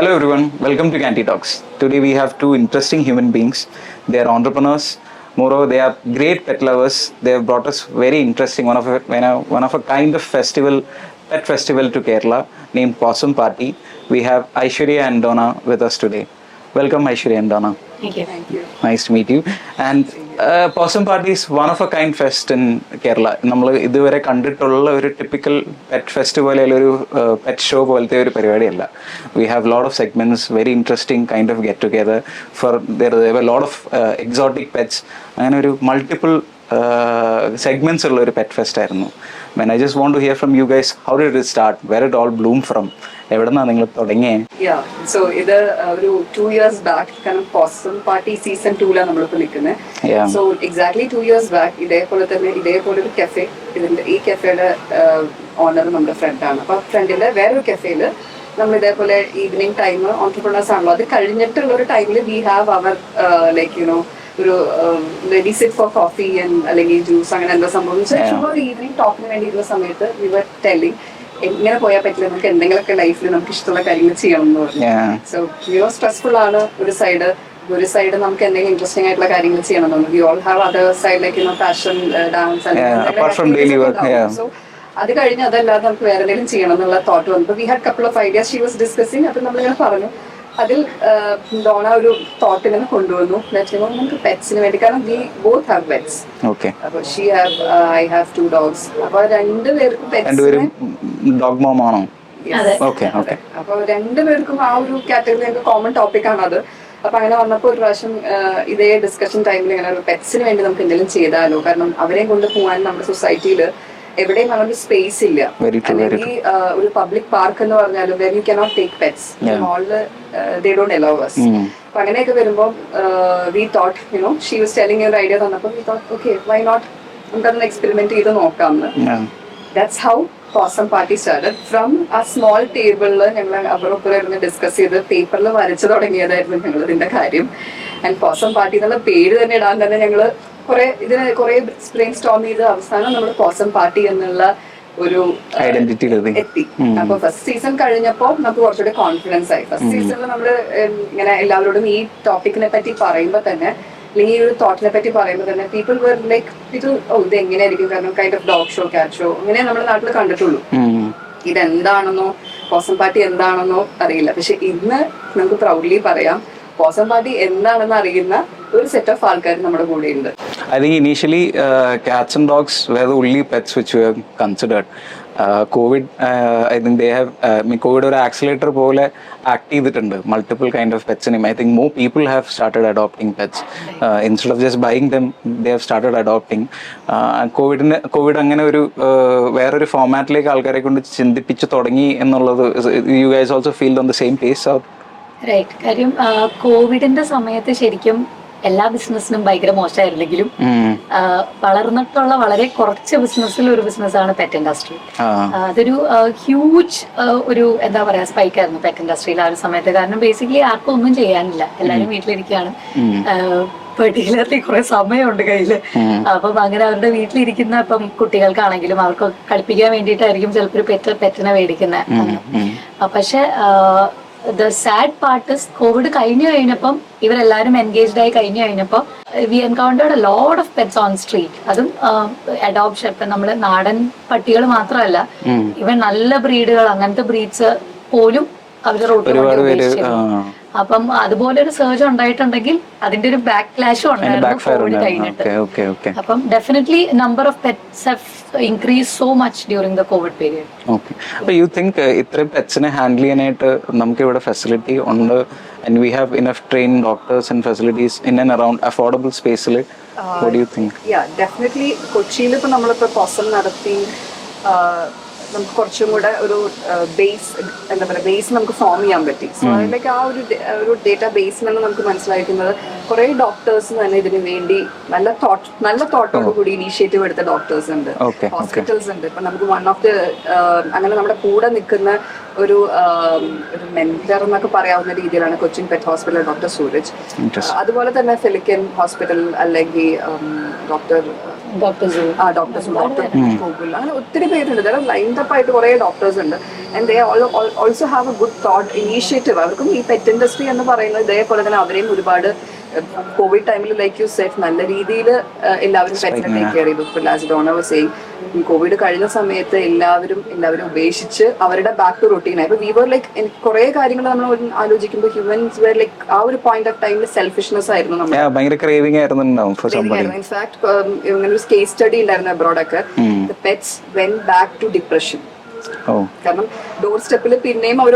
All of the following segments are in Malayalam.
Hello everyone, welcome to Canty Talks. Today we have two interesting human beings. They are entrepreneurs. Moreover, they are great pet lovers. They have brought us very interesting one of a, one of a kind of festival, pet festival to Kerala named Possum Party. We have Aishwarya and Donna with us today. Welcome, Aishwarya and Donna. Thank you. Thank you. Nice to meet you. And Pawsome party is one of a kind fest in Kerala നമ്മൾ ഇതുവരെ കണ്ടിട്ടുള്ള ഒരു ടിപ്പിക്കൽ പെറ്റ് ഫെസ്റ്റ് പോലെ ഒരു പെറ്റ് ഷോ പോലത്തെ ഒരു പരിപാടിയല്ല. We have lot of segments very interesting kind of get together for their lot of exotic pets അങ്ങനെ ഒരു മൾട്ടിപ്പിൾ സെഗ്മെന്റ്സ് ഉള്ള ഒരു പെറ്റ് ഫെസ്റ്റ് ആയിരുന്നു. When I just want to hear from you guys how did it start where it all bloom from എവിടെ നിന്നാണ് നിങ്ങൾ തുടങ്ങിയത് സോ ഇത് ഒരു ടു ഇയേഴ്സ് ബാക്ക് കാരണം പോസം പാർട്ടി സീസൺ ടൂലാണ് നമ്മളിപ്പോ Yeah. നിൽക്കുന്നത് so exactly two years back ഇതേപോലെ തന്നെ ഇതേപോലെ ഒരു കഫേ ഇതിന്റെ ഈ കഫേയുടെ ഓണർ നമ്മുടെ ഫ്രണ്ടാണ് അപ്പൊ ഫ്രണ്ടിന്റെ വേറൊരു കഫേയിൽ നമ്മൾ ഇതേപോലെ ഈവനിങ് ടൈം ഓൺടർപ്രണേഴ്സ് ആണല്ലോ. അത് കഴിഞ്ഞിട്ടുള്ള ഒരു ടൈമിൽ we have our like you know ഒരു റെഡി സിറ്റ് ഫോർ കോഫി അല്ലെങ്കിൽ ജ്യൂസ് അങ്ങനെ എന്താ സംഭവം. ഈവനിങ് ടോക്കിന് വേണ്ടിയിരുന്ന സമയത്ത് വി വർ ടെല്ലിങ് എങ്ങനെ പോയാൽ പറ്റില്ല? നമുക്ക് എന്തെങ്കിലുമൊക്കെ ലൈഫിൽ നമുക്ക് ഇഷ്ടമുള്ള കാര്യങ്ങൾ ചെയ്യണം എന്ന് പറഞ്ഞു. സോ യോ സ്ട്രെസ്ഫുൾ ആണ് ഒരു സൈഡ് ഒരു സൈഡ് നമുക്ക് എന്തെങ്കിലും ഇൻട്രസ്റ്റിംഗ് ആയിട്ടുള്ള കാര്യങ്ങൾ ചെയ്യണം. എന്ന് വി ഓൾ ഹാവ് അതർ സൈഡിലേക്ക് ഫാഷൻ ഡാൻസ്. സോ അത് കഴിഞ്ഞ് അതല്ലാതെ നമുക്ക് വേറെ എന്തെങ്കിലും ചെയ്യണം എന്നുള്ള തോട്ട് വന്നു. We had couple of ideas she was discussing അപ്പൊ നമ്മളിങ്ങനെ പറഞ്ഞു. അതിൽ ഡോണ ഒരു തോട്ട് ഇങ്ങനെ കൊണ്ടുവന്നു. നമുക്ക് പെറ്റ്സിന് വേണ്ടി. കാരണം we both have pets okay അപ്പൊ she have I have two dogs അപ്പൊ രണ്ടുപേർക്കും രണ്ട് പേരും ഡോഗ് മോം ആണോ? അതെ. ഓക്കെ അപ്പോൾ അപ്പൊ രണ്ടുപേർക്കും ആ ഒരു കാറ്റഗറി കോമൺ ടോപ്പിക് ആണ് അത്. അപ്പൊ അങ്ങനെ വന്നപ്പോ ഒരു പ്രാവശ്യം ഇതേ ഡിസ്കഷൻ ടൈമിൽ ഇങ്ങനെ ഒരു പെറ്റ്സിന് വേണ്ടി നമുക്ക് എന്തെങ്കിലും ചെയ്താലോ? കാരണം അവരെയും കൊണ്ട് പോകാൻ നമ്മുടെ സൊസൈറ്റിയിൽ എവിടെയും അങ്ങനെ സ്പേസ് ഇല്ല. അല്ലെങ്കിൽ ഒരു പബ്ലിക് പാർക്ക് എന്ന് പറഞ്ഞാലും where you cannot take pets മോളിൽ ദേ ഡോണ്ട് അലോ. അപ്പൊ അങ്ങനെയൊക്കെ വരുമ്പോൾ we thought you know she was telling ഒരു ഐഡിയ തന്നപ്പോൾ we thought okay why not നമുക്കതൊന്ന് എക്സ്പെരിമെന്റ് ചെയ്ത് നോക്കാമെന്ന് that's how Pawsome party started from a small ടേബിളിൽ ഞങ്ങൾ അവരൊപ്പം ഇരുന്ന് ഡിസ്കസ് ചെയ്ത് പേപ്പറിൽ വരച്ചു തുടങ്ങിയതായിരുന്നു ഞങ്ങൾ ഇതിന്റെ കാര്യം. ആൻഡ് പോസം പാർട്ടി എന്നുള്ള പേര് തന്നെ ഇടാൻ തന്നെ ഞങ്ങൾ കുറെ ഇതിനെ കുറെ ബ്രെയിൻ സ്റ്റോം ചെയ്ത് അവസാനം നമ്മൾ പോസം പാർട്ടി എന്നുള്ള ഒരു ഐഡന്റിറ്റി. എത്തി. അപ്പൊ ഫസ്റ്റ് സീസൺ കഴിഞ്ഞപ്പോ നമുക്ക് കുറച്ചുകൂടി കോൺഫിഡൻസ് ആയി. ഫസ്റ്റ് സീസണിൽ നമ്മൾ ഇങ്ങനെ എല്ലാവരോടും ഈ ടോപ്പിക്കിനെ പറ്റി പറയുമ്പോ തന്നെ അല്ലെങ്കിൽ ഈ ഒരു തോട്ടിനെ പറ്റി പറയുമ്പോൾ തന്നെ പീപ്പിൾ വെർ ലൈക്ക് ഇത് ഓ ഇത് എങ്ങനെയായിരിക്കും? കാരണം kind of dog show cat show അങ്ങനെ നമ്മുടെ നാട്ടിൽ കണ്ടിട്ടുള്ളൂ. ഇതെന്താണെന്നോ പോസം പാർട്ടി എന്താണെന്നോ അറിയില്ല. പക്ഷെ ഇന്ന് നമുക്ക് പ്രൗഡ്ലി പറയാം പോസം പാർട്ടി എന്താണെന്ന് അറിയുന്ന ഒരു സെറ്റ് ഓഫ് ആൾക്കാർ നമ്മുടെ കൂടെ ഉണ്ട് I think initially uh, cats and dogs were the only pets which were considered. COVID I think they have uh, COVID ഒരു ആക്സിലേറ്റർ പോലെ ആക്ട് ചെയ്തിട്ടുണ്ട്. Multiple kind of പെറ്റ്സിനെയും I think more people have started adopting pets instead of just buying them they have started adopting കോവിഡിന് കോവിഡ് അങ്ങനെ ഒരു uh, വേറൊരു ഫോമാറ്റിലേക്ക് ആൾക്കാരെ കൊണ്ട് ചിന്തിപ്പിച്ച് തുടങ്ങി എന്നുള്ളത് you guys also feel on the same pace right കാര്യം കോവിഡിന്റെ സമയത്ത് ശരിക്കും എല്ലാ ബിസിനസ്സിനും ഭയങ്കര മോശമായിരുന്നെങ്കിലും വളർന്നിട്ടുള്ള വളരെ കുറച്ച് ബിസിനസ്സിൽ ഒരു ബിസിനസ് ആണ് പെറ്റ് ഇൻഡസ്ട്രി അതൊരു ഹ്യൂജ് ഒരു എന്താ പറയാ സ്പൈക്ക് ആയിരുന്നു പെറ്റ് ഇൻഡസ്ട്രിയിൽ ആ ഒരു സമയത്ത്. കാരണം ബേസിക്കലി ആർക്കും ഒന്നും ചെയ്യാനില്ല. എല്ലാവരും വീട്ടിലിരിക്കുകയാണ്. പെർട്ടിക്കുലർലി കുറെ സമയമുണ്ട് കയ്യിൽ അപ്പം അങ്ങനെ അവരുടെ വീട്ടിലിരിക്കുന്ന ഇപ്പം കുട്ടികൾക്കാണെങ്കിലും അവർക്ക് കളിപ്പിക്കാൻ വേണ്ടിയിട്ടായിരിക്കും ചിലപ്പോൾ ഒരു പെറ്റ് പെറ്റിനെ മേടിക്കുന്നത് പക്ഷെ ദ സാഡ് പാർട്ട് കോവിഡ് കഴിഞ്ഞു കഴിഞ്ഞപ്പം ഇവരെല്ലാരും എൻഗേജ്ഡ് ആയി കഴിഞ്ഞു കഴിഞ്ഞപ്പോൾ we encountered a load of pets on street അതും അഡോപ്ഷൻ ഇപ്പൊ നമ്മൾ നാടൻ പട്ടികൾ മാത്രമല്ല ഇവൻ നല്ല ബ്രീഡുകൾ അങ്ങനത്തെ ബ്രീഡ്സ് പോലും അവർ റോട്ടിൽ അപ്പം അതുപോലെ ഒരു സർജ് ഉണ്ടായിട്ടുണ്ടെങ്കിൽ അതിന്റെ ഒരു ബാക്ക് ക്ലാഷും ഉണ്ടായിരുന്നു കോവിഡ് കഴിഞ്ഞിട്ട്. അപ്പം definitely number of pets have increase so much during the COVID period okay അപ്പോൾ യു തിങ്ക് ഇത്രയും പെറ്റ്സിനെ ഹാൻഡിൽ ചെയ്യാനായിട്ട് നമുക്ക് ഇവിടെ ഫെസിലിറ്റി ഉണ്ട് and we have enough train doctors and facilities in and around affordable സ്പേസിൽ what you think yeah definitely കൊച്ചിയിൽ ഇപ്പൊ നമ്മളിപ്പോ കോസൽ നടത്തി ആ, നമുക്ക് കുറച്ചും കൂടെ ഒരു ബേസ് എന്താ പറയുക ബേസ് നമുക്ക് ഫോം ചെയ്യാൻ പറ്റി. സോ അതിലേക്ക് ആ ഒരു ഒരു ഡേറ്റ ബേസിൽ നിന്ന് നമുക്ക് മനസ്സിലാക്കുന്നത് കുറെ ഡോക്ടേഴ്സ് തന്നെ ഇതിന് വേണ്ടി നല്ല തോട്ട് നല്ല തോട്ടോട് കൂടി ഇനീഷ്യേറ്റീവ് എടുത്ത ഡോക്ടേഴ്സ് ഉണ്ട്. ഹോസ്പിറ്റൽസ് ഉണ്ട്. ഇപ്പൊ നമുക്ക് വൺ ഓഫ് ദി അങ്ങനെ നമ്മുടെ കൂടെ നിൽക്കുന്ന ഒരു ഒരു മെന്റർ എന്നൊക്കെ പറയാവുന്ന രീതിയിലാണ് Cochin pet hospital doctor Suraj. അതുപോലെ തന്നെ ഫിലിക്കൻ ഹോസ്പിറ്റൽ അല്ലെങ്കിൽ ഡോക്ടർ ആ ഡോക്ടേഴ്സ് ഡോക്ടർ ഗൂഗിൾ അങ്ങനെ ഒത്തിരി പേരുണ്ട്. ഇതെല്ലാം ലൈൻഡ് അപ്പ് ആയിട്ട് കുറേ ഡോക്ടേഴ്സ് ഉണ്ട്. And they also have a good thought initiative അവർക്കും ഈ പെറ്റ് ഇൻഡസ്ട്രി എന്ന് പറയുന്നത് ഇതേപോലെ തന്നെ അവരെയും ഒരുപാട് കോവിഡ് ടൈമിൽ ലൈക്ക് യു സേഫ് നല്ല രീതിയിൽ എല്ലാവരും പെറ്റിനെ ടേക്ക് കെയർ ചെയ്തു. ഇപ്പോൾ ലാസ്റ്റ് ഡോണർ സെയിം കോവിഡ് കഴിഞ്ഞ സമയത്ത് എല്ലാവരും എല്ലാവരും ഉപേക്ഷിച്ച് അവരുടെ ബാക്ക് ടു റൊട്ടീനായി ഇപ്പൊ വി വർ ലൈക്ക് എനിക്ക് കുറേ കാര്യങ്ങൾ നമ്മൾ ആലോചിക്കുമ്പോൾ ഹ്യൂമൻസ് വേർ ലൈക്ക് ആ ഒരു പോയിന്റ് ഓഫ് ടൈമിൽ സെൽഫിഷ്നെസ് ആയിരുന്നു നമ്മൾ ക്രേവിംഗ് സംബഡി ഇൻഫാക്ട് ഇങ്ങനെ ഒരു കേസ് സ്റ്റഡി ഉണ്ടായിരുന്നു അബ്രോഡൊക്കെ pets when back to depression കാരണം ഡോർ സ്റ്റെപ്പിൽ പിന്നെയും അവർ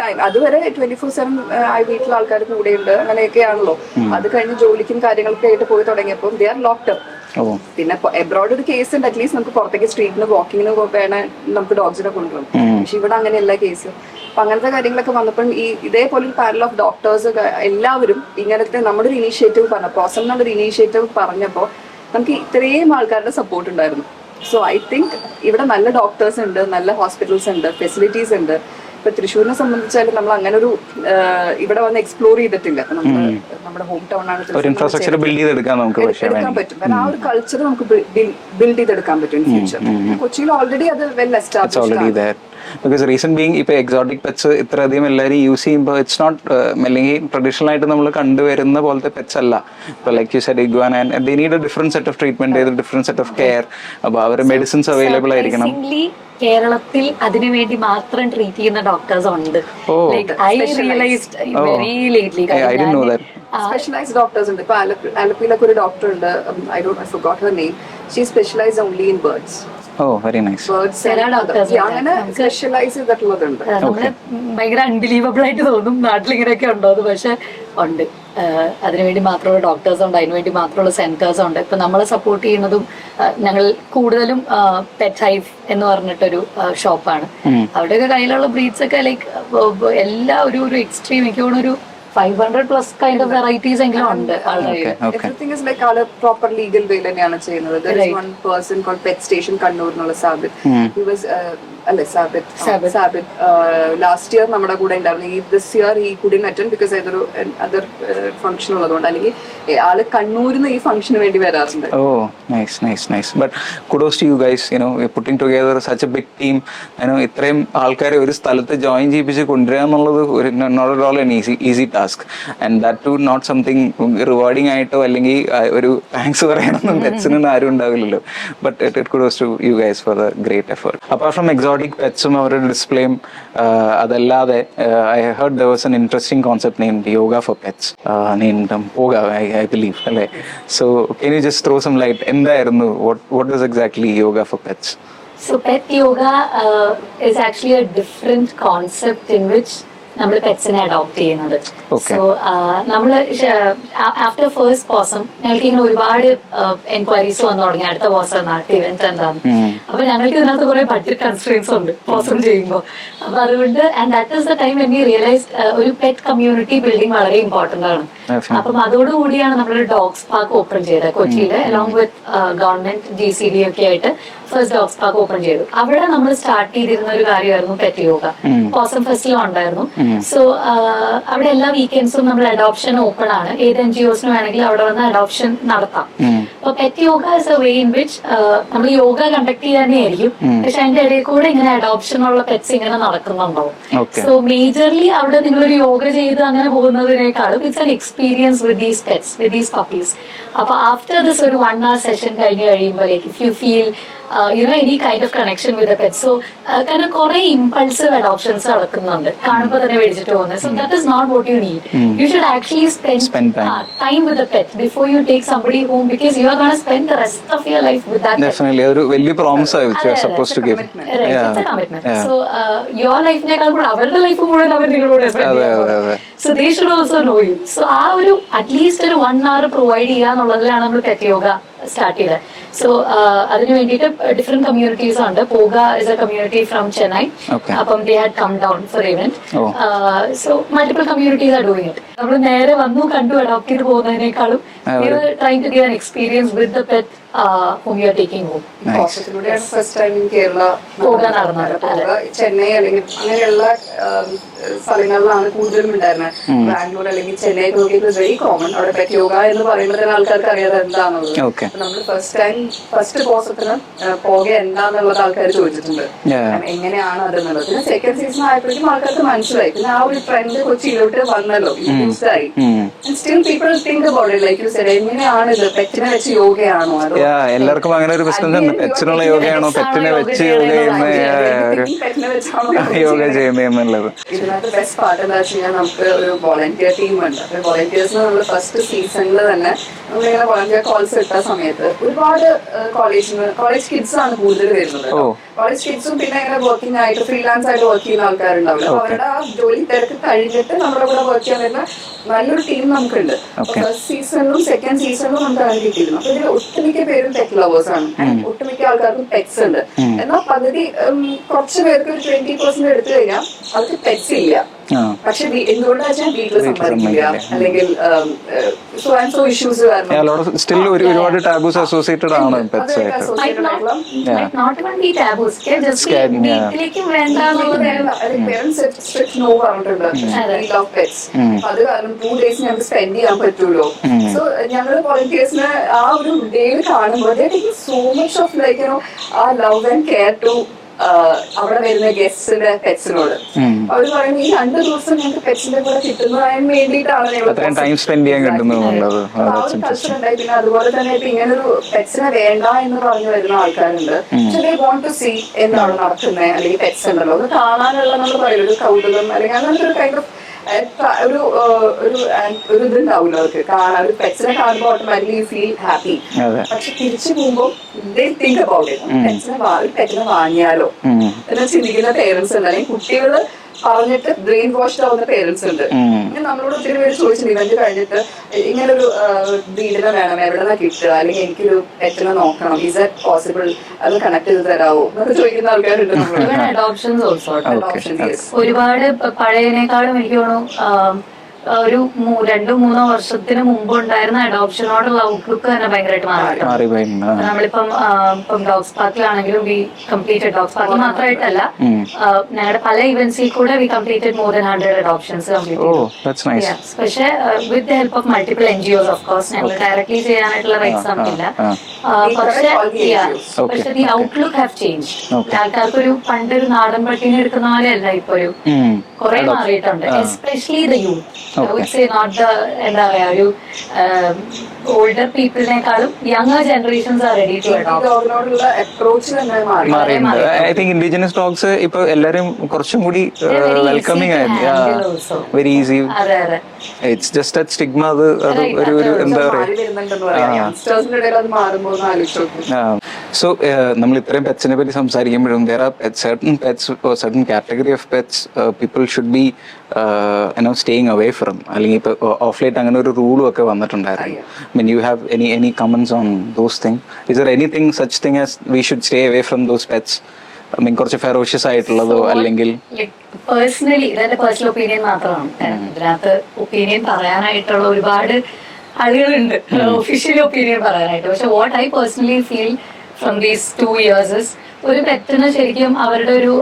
ടൈം അതുവരെ ട്വന്റി ഫോർ സെവൻ ആയി വീട്ടിലെ ആൾക്കാർ കൂടെയുണ്ട്. അങ്ങനെയൊക്കെയാണല്ലോ. അത് കഴിഞ്ഞ് ജോലിക്കും കാര്യങ്ങളൊക്കെ ആയിട്ട് പോയി തുടങ്ങിയപ്പോൾ ദേ ആർ ലോക്ക്ഡ് പിന്നെ എബ്രോഡ് ഒരു കേസ് ഉണ്ട്. അറ്റ്ലീസ്റ്റ് നമുക്ക് പുറത്തേക്ക് സ്ട്രീറ്റിന് വാക്കിങ്ങിന് വേണേ നമുക്ക് ഡോഗ്സിനെ കൊണ്ടുവരും. പക്ഷെ ഇവിടെ അങ്ങനെയല്ല കേസ് അപ്പൊ അങ്ങനത്തെ കാര്യങ്ങളൊക്കെ വന്നപ്പോൾ ഈ ഇതേപോലെ ഒരു പാരൽ ഓഫ് ഡോക്ടേഴ്സ് എല്ലാവരും ഇങ്ങനത്തെ നമ്മുടെ ഒരു ഇനീഷ്യേറ്റീവ് പറഞ്ഞ പ്രോസം എന്നുള്ളൊരു ഇനീഷ്യേറ്റീവ് പറഞ്ഞപ്പോൾ നമുക്ക് ഇത്രയും ആൾക്കാരുടെ സപ്പോർട്ട് ഉണ്ടായിരുന്നു. സോ ഐ തിങ്ക് ഇവിടെ നല്ല ഡോക്ടേഴ്സ് ഉണ്ട് നല്ല ഹോസ്പിറ്റൽസ് ഉണ്ട് ഫെസിലിറ്റീസ് ഉണ്ട്. ഇപ്പൊ തൃശ്ശൂരിനെ സംബന്ധിച്ചാലും നമ്മൾ അങ്ങനെ ഒരു ഇവിടെ വന്ന് എക്സ്പ്ലോർ ചെയ്തിട്ടില്ല. നമ്മുടെ ഹോം ടൗൺ ആണ് ഒരു തൃശ്ശൂർ ഇൻഫ്രാസ്ട്രക്ചർ ബിൽഡ് ചെയ്തെടുക്കാൻ നമുക്ക് എടുക്കാൻ പറ്റും. കാരണം ആ ഒരു കൾച്ചർ നമുക്ക് ബിൽഡ് ചെയ്തെടുക്കാൻ പറ്റും ഫ്യൂച്ചർ കൊച്ചിയിൽ ഓൾറെഡി അത് well establish because reason being ഇപ്പോൾ എക്സോട്ടിക് പെറ്റ്സ് ഇത്രയധികം എല്ലാവരും യൂസ് ചെയ്യുമ്പോൾ ഇറ്റ്സ് നോട്ട് അല്ലെങ്കിൽ ട്രഡീഷണൽ ആയിട്ട് നമ്മൾ കണ്ടുവരുന്ന പോലത്തെ പെറ്റ്സ് അല്ല. ഇപ്പോൾ like you said iguana and they need a different set of treatment ചെയ്ത് ഡിഫറെന്റ് സെറ്റ് ഓഫ് കെയർ അപ്പോൾ അവർ മെഡിസിൻസ് അവൈലബിൾ ആയിരിക്കണം. കേരളത്തിൽ അതിനുവേണ്ടി മാത്രം ട്രീറ്റ് ചെയ്യുന്ന ഡോക്ടേഴ്സ് ഉണ്ട്. Like I realised very lately I didn't know that. Specialised doctors ഉണ്ട്. ഇപ്പൊ ആലപ്പി ആലപ്പിയിലൊക്കെ ഒരു ഡോക്ടർ ഉണ്ട്. I don't I forgot her name she specialise only in birds oh very nice. അങ്ങനെ സ്പെഷ്യലൈസ് ചെയ്തിട്ടുള്ളതുണ്ട്. നമ്മൾ ഭയങ്കര അൺബിലീവബിൾ ആയിട്ട് തോന്നും നാട്ടിൽ ഇങ്ങനെയൊക്കെ ഉണ്ടോ അത് പക്ഷെ ഉണ്ട്. അതിനുവേണ്ടി മാത്രമുള്ള ഡോക്ടേഴ്സ് ഉണ്ട് അതിനുവേണ്ടി മാത്രമുള്ള സെന്റേഴ്സ് ഉണ്ട്. ഇപ്പൊ നമ്മളെ സപ്പോർട്ട് ചെയ്യുന്നതും ഞങ്ങൾ കൂടുതലും പെറ്റ് ഹൈഫ് എന്ന് പറഞ്ഞിട്ടൊരു ഷോപ്പാണ് അവിടെയൊക്കെ കയ്യിലുള്ള ബ്രീഡ്സ് ഒക്കെ ലൈക്ക് എല്ലാ ഒരു ഒരു എക്സ്ട്രീം എനിക്ക് തോന്നുന്നു ഒരു five hundred plus kind of varieties എങ്കിലും ഉണ്ട് everything is like all proper legal വേയിൽ തന്നെയാണ് ചെയ്യുന്നത്. There is one person call pet station Kannur എന്നുള്ള സാബിത്ത് ഹി വാസ് അല്ലെ സാബിത്ത് സാബിത്ത് ലാസ്റ്റ് ഇയർ നമ്മുടെ കൂടെ ഉണ്ടായിരുന്നു ഈ this year he couldn't attend because ഏതൊരു അതർ ഫംഗ്ഷൻ ഉള്ളതുകൊണ്ട് അല്ലെങ്കിൽ ആൾ കണ്ണൂരിൽ നിന്ന് ഈ ഫംഗ്ഷന് വേണ്ടി വരാറുണ്ട്. ഓ nice nice nice but kudos to you guys you're putting together such a big team. You know, ഇത്രയും ആൾക്കാരെ ഒരു സ്ഥലത്ത് ജോയിൻ ചെയ്യിപ്പിച്ച് കൊണ്ടുവരിക എന്നുള്ളത് ഒരു not at all an easy easy task and that too not something rewarding ആയിട്ടോ അല്ലെങ്കിൽ ഒരു താങ്ക്സ് പറയണമെന്നും പെറ്റ്സിനൊന്നും ആരും ഉണ്ടാവില്ലല്ലോ. But it kudos to you guys for the great effort apart from exotic പെറ്റ്സും അവരുടെ ഡിസ്പ്ലേയും അതല്ലാതെ I heard there was an interesting concept named yoga for pets named Poka I believe അല്ലേ? So can you just throw some light എന്തായിരുന്നു? What is exactly yoga for pets So pet yoga uh, is actually a different concept in which നമ്മൾ പെറ്റ്സിനെ അഡോപ്റ്റ് ചെയ്യുന്നത്. സോ നമ്മൾ ആഫ്റ്റർ ഫേസ്റ്റ് പോസം ഞങ്ങൾക്ക് ഇങ്ങനെ ഒരുപാട് എൻക്വയറീസ് വന്നു തുടങ്ങി. അടുത്ത പോസം നാട്ടിൽ ഇവന്റ് എന്താണ് അപ്പൊ ഞങ്ങൾക്ക് ഇതിനകത്ത് കുറെ ബഡ്ജറ്റ് കൺസ്ട്രെയിൻസ് ഉണ്ട് പോസം ചെയ്യുമ്പോൾ. അപ്പൊ അതുകൊണ്ട് and that is the time എനിക്ക് റിയലൈസ് ഒരു പെറ്റ് കമ്മ്യൂണിറ്റി ബിൽഡിംഗ് വളരെ ഇമ്പോർട്ടന്റ് ആണ്. അപ്പം അതോടുകൂടിയാണ് നമ്മളൊരു ഡോഗ്സ് പാർക്ക് ഓപ്പൺ ചെയ്തത്. കൊച്ചിയിൽ along with government G C D ഒക്കെ ആയിട്ട്. ഫസ്റ്റ് ഡോഗ്സ് പാർക്ക് ഓപ്പൺ ചെയ്തു അവിടെ നമ്മൾ സ്റ്റാർട്ട് ചെയ്തിരുന്ന ഒരു കാര്യമായിരുന്നു പെറ്റ് യോഗ പോസം ഫെസ്റ്റിലും ഉണ്ടായിരുന്നു. സോ അവിടെ എല്ലാ വീക്കെൻഡ്സും നമ്മൾ അഡോപ്ഷൻ ഓപ്പൺ ആണ്. ഏത് എൻ ജി ഒസിന് വേണമെങ്കിൽ അവിടെ വന്ന് അഡോപ്ഷൻ നടത്താം. അപ്പൊ pet yoga is a way in which നമ്മൾ യോഗ കണ്ടക്ട് ചെയ്യാൻ തന്നെയായിരിക്കും പക്ഷെ അതിന്റെ ഇടയിൽ കൂടെ ഇങ്ങനെ അഡോപ്ഷൻ ഉള്ള പെറ്റ്സ് ഇങ്ങനെ നടക്കുന്നുണ്ടാവും സോ മേജർലി അവിടെ ഒരു യോഗ ചെയ്ത് അങ്ങനെ പോകുന്നതിനേക്കാളും it's an experience with these pets with these puppies അപ്പൊ ആഫ്റ്റർ ദിസ് ഒരു വൺ അവർ സെഷൻ കഴിഞ്ഞ് കഴിയുമ്പോഴേക്ക് if you feel you know any kind of connection with pet so കാരണം കുറെ ഇമ്പൾസീവ് അഡോപ്ഷൻസ് നടക്കുന്നുണ്ട്. കാണുമ്പോൾ തന്നെ മേടിച്ചിട്ട് പോകുന്നത് so that is not what you need you should actually spend time with pet before you take somebody home because you are gonna spend the rest of your life with that definitely ഒരു വലിയ പ്രോമിസ് ആയി which suppose to give so your ലൈഫിനേക്കാൾ കൂടെ അവരുടെ ലൈഫ് മുഴുവൻ അവർ നിങ്ങളോട്. So they should also know you so ആ ഒരു അറ്റ്ലീസ്റ്റ് ഒരു വൺ അവർ പ്രൊവൈഡ് ചെയ്യുക എന്നുള്ളതിലാണ് നമ്മൾ പെറ്റ് യോഗ സ്റ്റാർട്ട് ചെയ്തത് സോ അതിന് വേണ്ടിയിട്ട് ഡിഫറെന്റ് കമ്മ്യൂണിറ്റീസ് ഉണ്ട്. Poka is a community from Chennai. അപ്പം they had come down for event. So multiple communities are doing it നമ്മൾ നേരെ വന്നു കണ്ടു അഡോപ്റ്റ് ചെയ്ത് പോകുന്നതിനേക്കാളും try to get experience with the pet home you are taking home കോശത്തിലൂടെയാണ് first time in Kerala പോകാൻ നടന്നത്. പോക ചെന്നൈ അല്ലെങ്കിൽ അങ്ങനെയുള്ള ആം, സ്ഥലങ്ങളിലാണ് കൂടുതലും ഉണ്ടായിരുന്നത്. ബാംഗ്ലൂർ അല്ലെങ്കിൽ ചെന്നൈ നോക്കിയത് വെരി കോമൺ അവിടെ പെറ്റ് യോഗ എന്ന് പറയുമ്പോൾ തന്നെ ആൾക്കാർക്ക് അറിയാതെ എന്താണുള്ളത് Okay. നമ്മൾ ഫസ്റ്റ് ടൈം ഫസ്റ്റ് പോസത്തിന് പോകെ എന്താന്നുള്ളത് ആൾക്കാർ ചോദിച്ചിട്ടുണ്ട്. എങ്ങനെയാണ് അതെന്നുള്ളത്. പിന്നെ സെക്കൻഡ് സീസൺ ആയപ്പോഴേക്കും ആൾക്കാർക്ക് മനസ്സിലായി. പിന്നെ ആ ഒരു ട്രെൻഡ് കൊച്ചിയിലോട്ട് വന്നല്ലോ. ആയി. Still people think about it like you said എങ്ങനെയാണ് ഇത്? പെറ്റിനെ വെച്ച് യോഗയാണോ അതോ എല്ലാവർക്കും അങ്ങനെ ഒരു പ്രശ്നം ഉണ്ട്. പെറ്റ്സിനുള്ള യോഗയാണോ? പെറ്റിനെ വെച്ച് യോഗ യോഗ ചെയ്യുന്നത്? എന്നുള്ളത്. ഇതിനകത്ത് ബെസ്റ്റ് പാർട്ട് എന്താ വെച്ച് കഴിഞ്ഞാൽ നമുക്ക് ഒരു വോളണ്ടിയർ ടീം ഉണ്ട്. അപ്പൊ വോളണ്ടിയേഴ്സ് നമ്മൾ ഫസ്റ്റ് സീസണിൽ തന്നെ നമ്മളിങ്ങനെ വോളണ്ടിയർ കോൾസ് ഇട്ട സമയത്ത് ഒരുപാട് കോളേജിന് കോളേജ് കിഡ്സ് ആണ് കൂടുതൽ വരുന്നത്. കോളേജ് കിഡ്സും പിന്നെ ഇങ്ങനെ വർക്കിംഗ് ആയിട്ട് ഫ്രീലാൻസ് ആയിട്ട് വർക്ക് ചെയ്യുന്ന ആൾക്കാരുണ്ടാവില്ല. അവരുടെ ആ ജോലി തിരക്ക് കഴിഞ്ഞിട്ട് നമ്മുടെ കൂടെ വർക്ക് ചെയ്യാൻ വരുന്ന നല്ലൊരു ടീം നമുക്കുണ്ട്. ഫസ്റ്റ് സീസണിലും സെക്കൻഡ് സീസണിലും നമുക്ക് അങ്ങനെ കിട്ടിയിരുന്നു. അപ്പൊ ഇതിൽ ഒട്ടുമിക്ക പേരും ടെക് ലവേഴ്സ് ആണ്. ഒട്ടുമിക്ക ആൾക്കാർക്കും ടെക്സ് ഉണ്ട്. എന്നാൽ പകുതി കുറച്ച് പേർക്ക് ഒരു ട്വന്റി പെർസെന്റ് എടുത്തു കഴിഞ്ഞാൽ അവർക്ക് ടെക്സ് ഇല്ല. പക്ഷെ സ്റ്റിൽ ഒരുപാട് ടാബൂസ് അസോസിയേറ്റഡ് ആണ് പെറ്റ്സ് അത്. കാരണം ടു ഡേയ്സ് ഞങ്ങൾക്ക് സ്പെൻഡ് ചെയ്യാൻ പറ്റുമല്ലോ സോ ഞങ്ങൾ വോളണ്ടിയേഴ്സിന് ആ ഒരു ഡേയിൽ കാണുമ്പോൾ so much of like a love and care to അവിടെ വരുന്ന ഗസ്റ്റിന്റെ പെറ്റ്സിനോട് അവർ പറയുന്നത് ഈ രണ്ട് ദിവസം ഞങ്ങൾക്ക് പെറ്റ്സിന്റെ കൂടെ കിട്ടുന്നതിന് വേണ്ടിയിട്ടാണ് time spend ചെയ്യാൻ കിട്ടുന്നത് കൾച്ചർ ഉണ്ടായി. പിന്നെ അതുപോലെ തന്നെ ഇപ്പൊ ഇങ്ങനെ ഒരു പെറ്റ്സിനെ വേണ്ട എന്ന് പറഞ്ഞു വരുന്ന ആൾക്കാരുണ്ട്. പക്ഷെ വോണ്ട് ടു സീ എന്നാണ് നടക്കുന്നത് അല്ലെങ്കിൽ പെറ്റ്സ് ഉണ്ടല്ലോ. അത് കാണാനുള്ള നമ്മൾ പറയുന്നത് ഒരു കൗതുകം അല്ലെങ്കിൽ അങ്ങനത്തെ ഒരു കൈൻഡ് ഓഫ് ഒരു ഒരു ഒരു ഇതുണ്ടാവില്ല അവർക്ക്? കാണാൻ ഒരു പെറ്റ്സിനെ കാണുമ്പോൾ ഓട്ടോമാറ്റിക്കലി ഫീൽ ഹാപ്പി പക്ഷെ തിരിച്ചു പോകുമ്പോൾ തിങ്ക് അബൌട്ട് ഇറ്റ് പെറ്റ്സിനെ ഒരു പെറ്റിനെ വാങ്ങിയാലോ. എന്ന് ചിന്തിക്കുന്ന പേരൻസ് ഉണ്ട്. അല്ലെങ്കിൽ കുട്ടികൾ പറഞ്ഞിട്ട് ബ്രെയിൻ വാഷ് ആവുന്ന പേരൻസ് ഉണ്ട്. പിന്നെ നമ്മളോട് ഒത്തിരി പേര് ചോദിച്ചിട്ടുണ്ട് ഇവന്റ് കഴിഞ്ഞിട്ട് ഇങ്ങനെ ഒരു വീടിനെ വേണം എവിടെന്നാ കിട്ടുക? അല്ലെങ്കിൽ എനിക്കൊരു പെറ്റിനെ നോക്കണം? ഇസ് ദാറ്റ് പോസിബിൾ അത് കണക്ട് ചെയ്ത് തരാവോ? എന്നൊക്കെ ചോദിക്കുന്ന ആൾക്കാരുണ്ട് അഡോപ്ഷൻസ് ഓൾസോ. ഒരുപാട് പഴയതിനേക്കാളും എനിക്ക് തോന്നുന്നു ഒരു രണ്ടു മൂന്നോ വർഷത്തിന് മുമ്പ് ഉണ്ടായിരുന്ന അഡോപ്ഷനോടുള്ള ഔട്ട്ലുക്ക് തന്നെ ഭയങ്കരമായിട്ട് മാറിയിട്ടുണ്ട് മാറി. നമ്മളിപ്പം ഇപ്പം ഡോഗ്സ് പാർക്കിലാണെങ്കിലും വി കംപ്ലീറ്റഡ് ഡോഗ്സ് പാർക്കിൽ മാത്രമായിട്ടല്ല ഞങ്ങളുടെ പല ഇവന്റ്സിൽ കൂടെ we completed more than hundred adoptions complete oh that's nice പക്ഷെ with the help of multiple N G Os of course ഞങ്ങൾ ഡയറക്ട്ലി ചെയ്യാനായിട്ടുള്ള റൈറ്റ്സ് നമുക്കില്ല പക്ഷേ പക്ഷെ ദി ഔട്ട്ലുക്ക് ഹാവ് ചേഞ്ച് ആൾക്കാർക്ക് ഒരു പണ്ടൊരു നാടൻ പട്ടിനെ എടുക്കുന്ന പോലെയല്ല ഇപ്പൊ ഒരു കുറെ മാറിയിട്ടുണ്ട്. Especially the youth Okay. Say not the എന്താ പറയാ ഒരു older പീപ്പിളിനെക്കാളും younger generations are ready to adopt ഡോഗിനോടുള്ള approach തന്നെ മാറി. മാറിയിട്ടുണ്ട് ഐ തിങ്ക് ഇൻഡിജിനസ് ഡോഗ്സ് ഇപ്പൊ എല്ലാരും കുറച്ചും കൂടി very വെൽക്കമിങ് handle ആയിരുന്നു. Very easy it's just at stigma അത്. അത് ഒരു ഒരു എന്താ പറയാ? സോ നമ്മൾ ഇത്രയും പെറ്റ്സിനെ പറ്റി സംസാരിക്കുമ്പോഴും there are certain pets certain category of pets people should be a no staying away from അല്ലെങ്കിൽ ഇപ്പോൾ ഓഫ് ലൈറ്റ് അങ്ങനെ ഒരു റൂളും ഒക്കെ വന്നിട്ടുണ്ടായിരുന്നു. Mean you have any any comments on those things? Is there anything such thing as we should stay away from those pets? I mean, കുറച്ച് ഫെറോഷ്യസ് ആയിട്ടുള്ളതോ അല്ലെങ്കിൽ പേഴ്സണലി ഇതെന്റെ പേഴ്സണൽ ഒപ്പീനിയൻ മാത്രമാണ്. ഇതിനകത്ത് ഒപ്പീനിയൻ പറയാനായിട്ടുള്ള ഒരുപാട് ആളുകളുണ്ട്. ഒഫീഷ്യലി ഒപ്പീനിയൻ പറയാനായിട്ട്. പക്ഷെ what I personally feel from these two years ഒരു പെറ്റിന് ശരിക്കും അവരുടെ ഒരു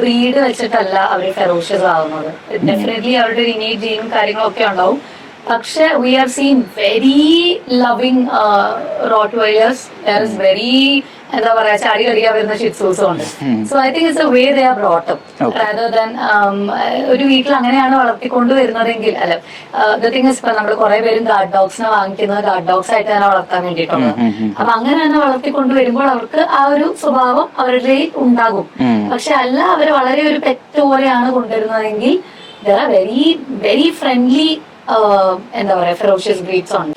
ബ്രീഡ് വെച്ചിട്ടല്ല അവർ ഫെറോഷ്യസ് ആവുന്നത്. ഡെഫിനറ്റ്ലി അവരുടെ ഒരു ഇനേറ്റ് ജീനും കാര്യങ്ങളൊക്കെ ഉണ്ടാവും. പക്ഷെ we are seen very loving rottweilers is very എന്താ പറയാ ചാടി കളിക്കാൻ വരുന്ന ഷിറ്റ്സൂസും ഉണ്ട്. So I think it's a way they are brought rather than ഒരു വീട്ടിൽ അങ്ങനെയാണ് വളർത്തിക്കൊണ്ട് വരുന്നതെങ്കിൽ അല്ല ദ തിങ് ഇസ് ഇപ്പൊ നമ്മൾ കുറെ പേരും ഗാർഡ് ഡോഗ്സിനെ വാങ്ങിക്കുന്നത് ഗാർഡ് ഡോഗ്സ് ആയിട്ട് തന്നെ വളർത്താൻ വേണ്ടിയിട്ടാണ് അപ്പൊ അങ്ങനെ തന്നെ വളർത്തിക്കൊണ്ട് വരുമ്പോൾ അവർക്ക് ആ ഒരു സ്വഭാവം അവരുടെ ഉണ്ടാകും. പക്ഷെ അല്ല അവർ വളരെ ഒരു പെറ്റ് പോലെയാണ് കൊണ്ടുവരുന്നതെങ്കിൽ ദ വെരി വെരി ഫ്രണ്ട്ലി എന്താ പറയാ ഫെറോഷ്യസ് ബ്രീഡ്സ് ഉണ്ട്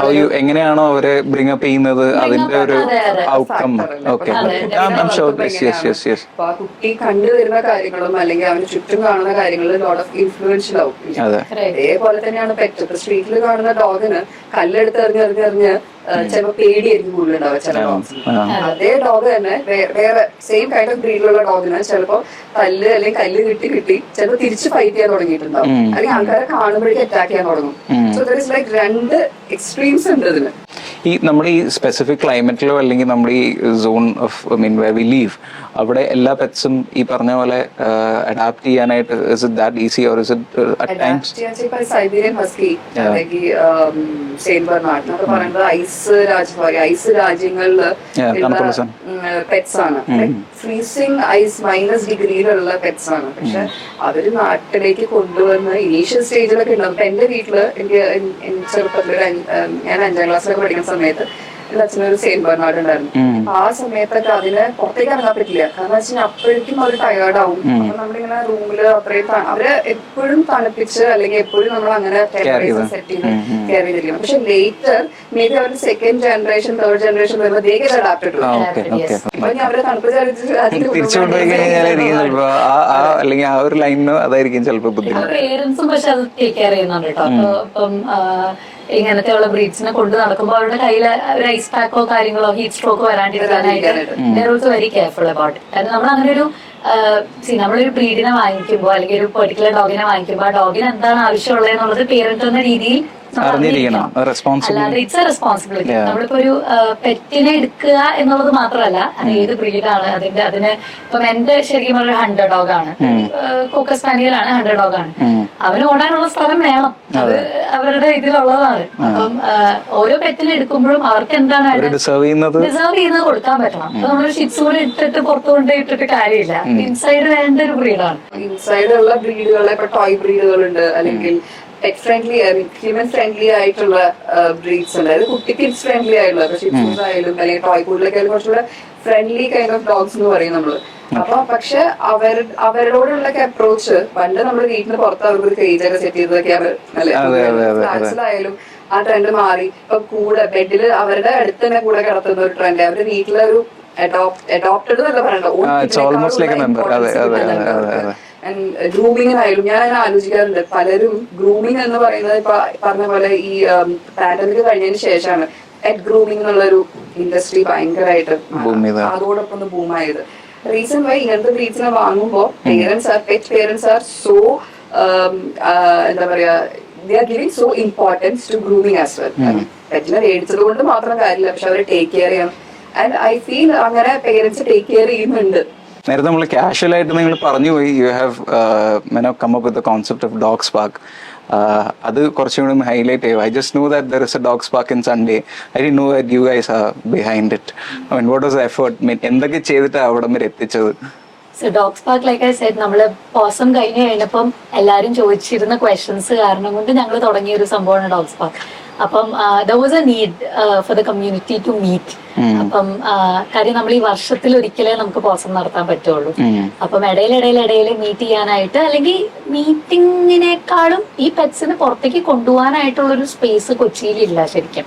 ഹൗ യു എങ്ങനെയാണോ അവരെ ബ്രിങ് അപ്പ് ചെയ്യുന്നത് അതിന്റെ ഒരു. Outcome okay yes yes yes yes അപ്പൊ കുട്ടി കണ്ടുവരുന്ന കാര്യങ്ങളും അല്ലെങ്കിൽ അവന് ചുറ്റും കാണുന്ന കാര്യങ്ങളും ലോട്ട് ഓഫ് ഇൻഫ്ലുവൻഷ്യൽ ആവും അതേപോലെ തന്നെയാണ് പെറ്റ് സ്ട്രീറ്റിൽ കാണുന്ന ഡോഗിന് കല്ലെടുത്ത് എറിഞ്ഞെറിഞ്ഞെറിഞ്ഞ് ചിലപ്പോ പേടിയായിരിക്കും കൂടുതലുണ്ടാവുക ചില ഡോഗ്സ് അതേ ഡോഗ് തന്നെ വേറെ സെയിം കൈൻഡ് ഓഫ് ബ്രീഡിലുള്ള ഡോഗിന് ചിലപ്പോ കല്ല് അല്ലെങ്കിൽ കല്ല് കിട്ടി കിട്ടി ചിലപ്പോ തിരിച്ച് ഫൈറ്റ് ചെയ്യാൻ തുടങ്ങിയിട്ടുണ്ടാവും. അല്ലെങ്കിൽ ആൾക്കാരെ കാണുമ്പോഴേക്കും അറ്റാക്ക് ചെയ്യാൻ തുടങ്ങും സോ ദർ ഇസ് ലൈക്ക് രണ്ട് എക്സ്ട്രീംസ് ഉണ്ട് ഇതിന് ഈ നമ്മുടെ ഈ സ്പെസിഫിക് ക്ലൈമറ്റിലോ അല്ലെങ്കിൽ നമ്മുടെ ഈ zone of mean way we live അവിടെ എല്ലാ പെറ്റ്സും ഈ പറഞ്ഞ പോലെ അഡാപ്റ്റ് ചെയ്യാനായിട്ട് is it that easy or is it at times Siberian husky അല്ലെങ്കിൽ ബെർണാർഡ് എന്നൊക്കെ പറയുന്നത് ഐസ് രാജ്യം ഐസ് സ്ഥലം. പെറ്റ്സ് ആണ്. ഫ്രീസിങ് ഐസ് മൈനസ് ഡിഗ്രിയിലുള്ള പെറ്റ്സ് ആണ്. പക്ഷെ അവർ നാട്ടിലേക്ക് കൊണ്ടുവന്ന് ഇനീഷ്യൽ സ്റ്റേജിലൊക്കെ ഉണ്ടാവും. എന്റെ വീട്ടിൽ എനിക്ക് ചെറുപ്പത്തിൽ ഞാൻ അഞ്ചാം ക്ലാസ്സിലൊക്കെ പഠിക്കുന്ന സമയത്ത് എന്റെ അച്ഛനൊരു സെയിൻ ബെർണാർഡ് ഉണ്ടായിരുന്നു അപ്പൊ ആ സമയത്തൊക്കെ അതിനെ പുറത്തേക്ക് ഇറങ്ങാൻ പറ്റില്ല. കാരണം വെച്ചാൽ അപ്പോഴേക്കും അവർ ടയേർഡ് ആവും. അപ്പൊ നമ്മളിങ്ങനെ റൂമിൽ അത്രയും അവർ അവരെ എപ്പോഴും തണുപ്പിച്ച് അല്ലെങ്കിൽ എപ്പോഴും നമ്മൾ അങ്ങനെ ടെമ്പറേച്ചർ സെറ്റ് ചെയ്ത്. കെയർ ചെയ്തിരിക്കും. പക്ഷെ ലേറ്റർ മേ ബി അവർ സെക്കൻഡ് ജനറേഷൻ തേർഡ് ജനറേഷൻ വരുമ്പോൾ ദേ ഗെറ്റ് അഡാപ്റ്റഡ് ഇപ്പൊ അവരെ തണുപ്പ് ആ ആ അല്ലെങ്കിൽ ആ ഒരു ലൈനിന് അതായിരിക്കും ചിലപ്പോ ബുദ്ധിമുട്ട്. പേരൻസും പക്ഷെ അത് ടേക്ക് കെയർ ചെയ്യുന്നുണ്ട് കേട്ടോ. അപ്പൊ ഇപ്പം ആ, ഇങ്ങനത്തെ ഉള്ള ബ്രീഡ്സിനെ കൊണ്ട് നടക്കുമ്പോൾ അവരുടെ കയ്യിൽ ഒരു ഐസ് പാക്കോ കാര്യങ്ങളോ ഹീറ്റ് സ്ട്രോക്കോ വരാണ്ടിരിക്കാനായിട്ട് വെരി കെയർഫുൾ അബൌട്ട് കാരണം നമ്മൾ അങ്ങനെ ഒരു നമ്മളൊരു ബ്രീഡിനെ വാങ്ങിക്കുമ്പോൾ അല്ലെങ്കിൽ ഒരു പെർട്ടിക്കുലർ ഡോഗിനെ വാങ്ങിക്കുമ്പോൾ ആ ഡോഗിന് എന്താണ് ആവശ്യമുള്ളത് എന്നുള്ളത് പേരന്റ് എന്ന രീതിയിൽ നമ്മൾ അല്ലാതെ ഇറ്റ്സ് എ റെസ്പോൺസിബിലിറ്റി. നമ്മളിപ്പോ ഒരു പെറ്റിനെ എടുക്കുക എന്നുള്ളത് മാത്രമല്ല അത് ഏത് ബ്രീഡാണ് അതിന്റെ അതിന് ഇപ്പം എന്റെ ശരിക്കും പറഞ്ഞ ഹൺഡ്രഡ് ഡോഗ് ആണ്. കോക്കസ് സ്പാനിയലാണ് ഹൺഡ്രഡ് ഡോഗ് ആണ് അവന് ഓടാനുള്ള സ്ഥലം വേണം. അത് അവരുടെ ഇതിലുള്ളതാണ്. അപ്പം ഓരോ പെറ്റിനെ എടുക്കുമ്പോഴും അവർക്ക് എന്താണ് റിസർവ് ഡിസേർവ് ചെയ്യുന്നത്? ഡിസേർവ് ചെയ്യുന്നത് കൊടുക്കാൻ പറ്റണം. അപ്പൊ നമ്മളൊരു ഷിറ്റ്സൂടെ ഇട്ടിട്ട് പുറത്തു കൊണ്ട് ഇട്ടിട്ട് കാര്യമില്ല. ഇൻസൈഡ് വേണ്ട ഒരു ബ്രീഡാണ് ഇൻസൈഡ് ഉള്ള ബ്രീഡുകളെ ഇപ്പൊ ടോയ് ബ്രീഡുകളുണ്ട് അല്ലെങ്കിൽ പെറ്റ് ഫ്രണ്ട്ലി ഹ്യൂമൻ ഫ്രണ്ട്ലി ആയിട്ടുള്ള ബ്രീഡ്സ് ഉണ്ട്. അതായത് കുട്ടി കിഡ്സ് ഫ്രണ്ട്ലി ആയിട്ടുള്ള ഷിപ്സ് ആയാലും അല്ലെങ്കിൽ ടോയ് കൂടിലൊക്കെ ആയാലും കുറച്ചുകൂടെ ഫ്രണ്ട്ലി കൈൻഡ് ഓഫ് ഡോഗ്സ് എന്ന് പറയും നമ്മൾ. അപ്പൊ പക്ഷെ അവർ അവരോടുള്ള അപ്രോച്ച് പണ്ട് നമ്മൾ വീട്ടിന് പുറത്ത് അവർക്ക് ഒരു കേജ് ഒക്കെ സെറ്റ് ചെയ്തതൊക്കെ അവർ. ഫ്ലാറ്റ്സിലായാലും ആ ട്രെൻഡ് മാറി. ഇപ്പൊ കൂടെ ബെഡിൽ അവരുടെ അടുത്ത് തന്നെ കൂടെ കിടത്തുന്ന ഒരു ട്രെൻഡ് അവരുടെ വീട്ടിലെ ഒരു അഡോപ്റ്റഡ് എന്നല്ല പറയണ്ട. ഗ്രൂമിങ്ങിനായാലും ഞാൻ അങ്ങനെ ആലോചിക്കാറുണ്ട്. പലരും ഗ്രൂമിങ് എന്ന് പറയുന്നത് ഇപ്പൊ പറഞ്ഞ പോലെ ഈ പാൻഡമിക് കഴിഞ്ഞതിന് ശേഷമാണ്. പെറ്റ് ഗ്രൂമിംഗ് എന്നുള്ളൊരു ഇൻഡസ്ട്രി ഭയങ്കരമായിട്ട്. അതോടൊപ്പം ബൂമായത് റീസൺ വൈ ഇങ്ങനത്തെ ബ്രീഡ്സിനെ വാങ്ങുമ്പോൾ parents are pet parents are so എന്താ പറയാ they are giving so importance to grooming as well പെറ്റിനെ മേടിച്ചത് കൊണ്ട് മാത്രം കാര്യമില്ല. പക്ഷെ അവരെ ടേക്ക് കെയർ ചെയ്യണം ആൻഡ് ഐ ഫീൽ അങ്ങനെ പേരൻസ് ടേക്ക് കെയർ ചെയ്യുന്നുണ്ട്. നേരത്തെ നമ്മൾ കാഷ്വൽ ആയിട്ട് നിങ്ങൾ പറഞ്ഞു പോയി. You have മെനോ come up with the concept of dog spark അത് കുറച്ചും കൂടി ഹൈലൈറ്റ് ചെയ്യും. I just know that there is a dog spark in Sunday I D know that you guys are behind it I mean what was effort mean എന്തൊക്കെ ചെയ്തിട്ടാണ് അവിടെ വരെ എത്തിച്ചത്? So dogs park like I said നമ്മൾ പോസം കഴിഞ്ഞ് കഴിഞ്ഞപ്പം എല്ലാരും ചോദിച്ചിരുന്ന ക്വസ്റ്റ്യൻസ് കാരണം കൊണ്ട് ഞങ്ങൾ തുടങ്ങിയ ഒരു സംഭവമാണ് ഡോഗ്സ് പാർക്ക് അപ്പം the was a need for the community to meet അപ്പം ആ, കാര്യം നമ്മൾ ഈ വർഷത്തിൽ ഒരിക്കലേ നമുക്ക് പോസം നടത്താൻ പറ്റുള്ളൂ. അപ്പം ഇടയിൽ ഇടയിൽ ഇടയിൽ മീറ്റ് ചെയ്യാനായിട്ട് അല്ലെങ്കിൽ മീറ്റിങ്ങിനേക്കാളും ഈ പെറ്റ്സിന് പുറത്തേക്ക് കൊണ്ടുപോകാനായിട്ടുള്ള ഒരു സ്പേസ് കൊച്ചിയിൽ ഇല്ല ശരിക്കും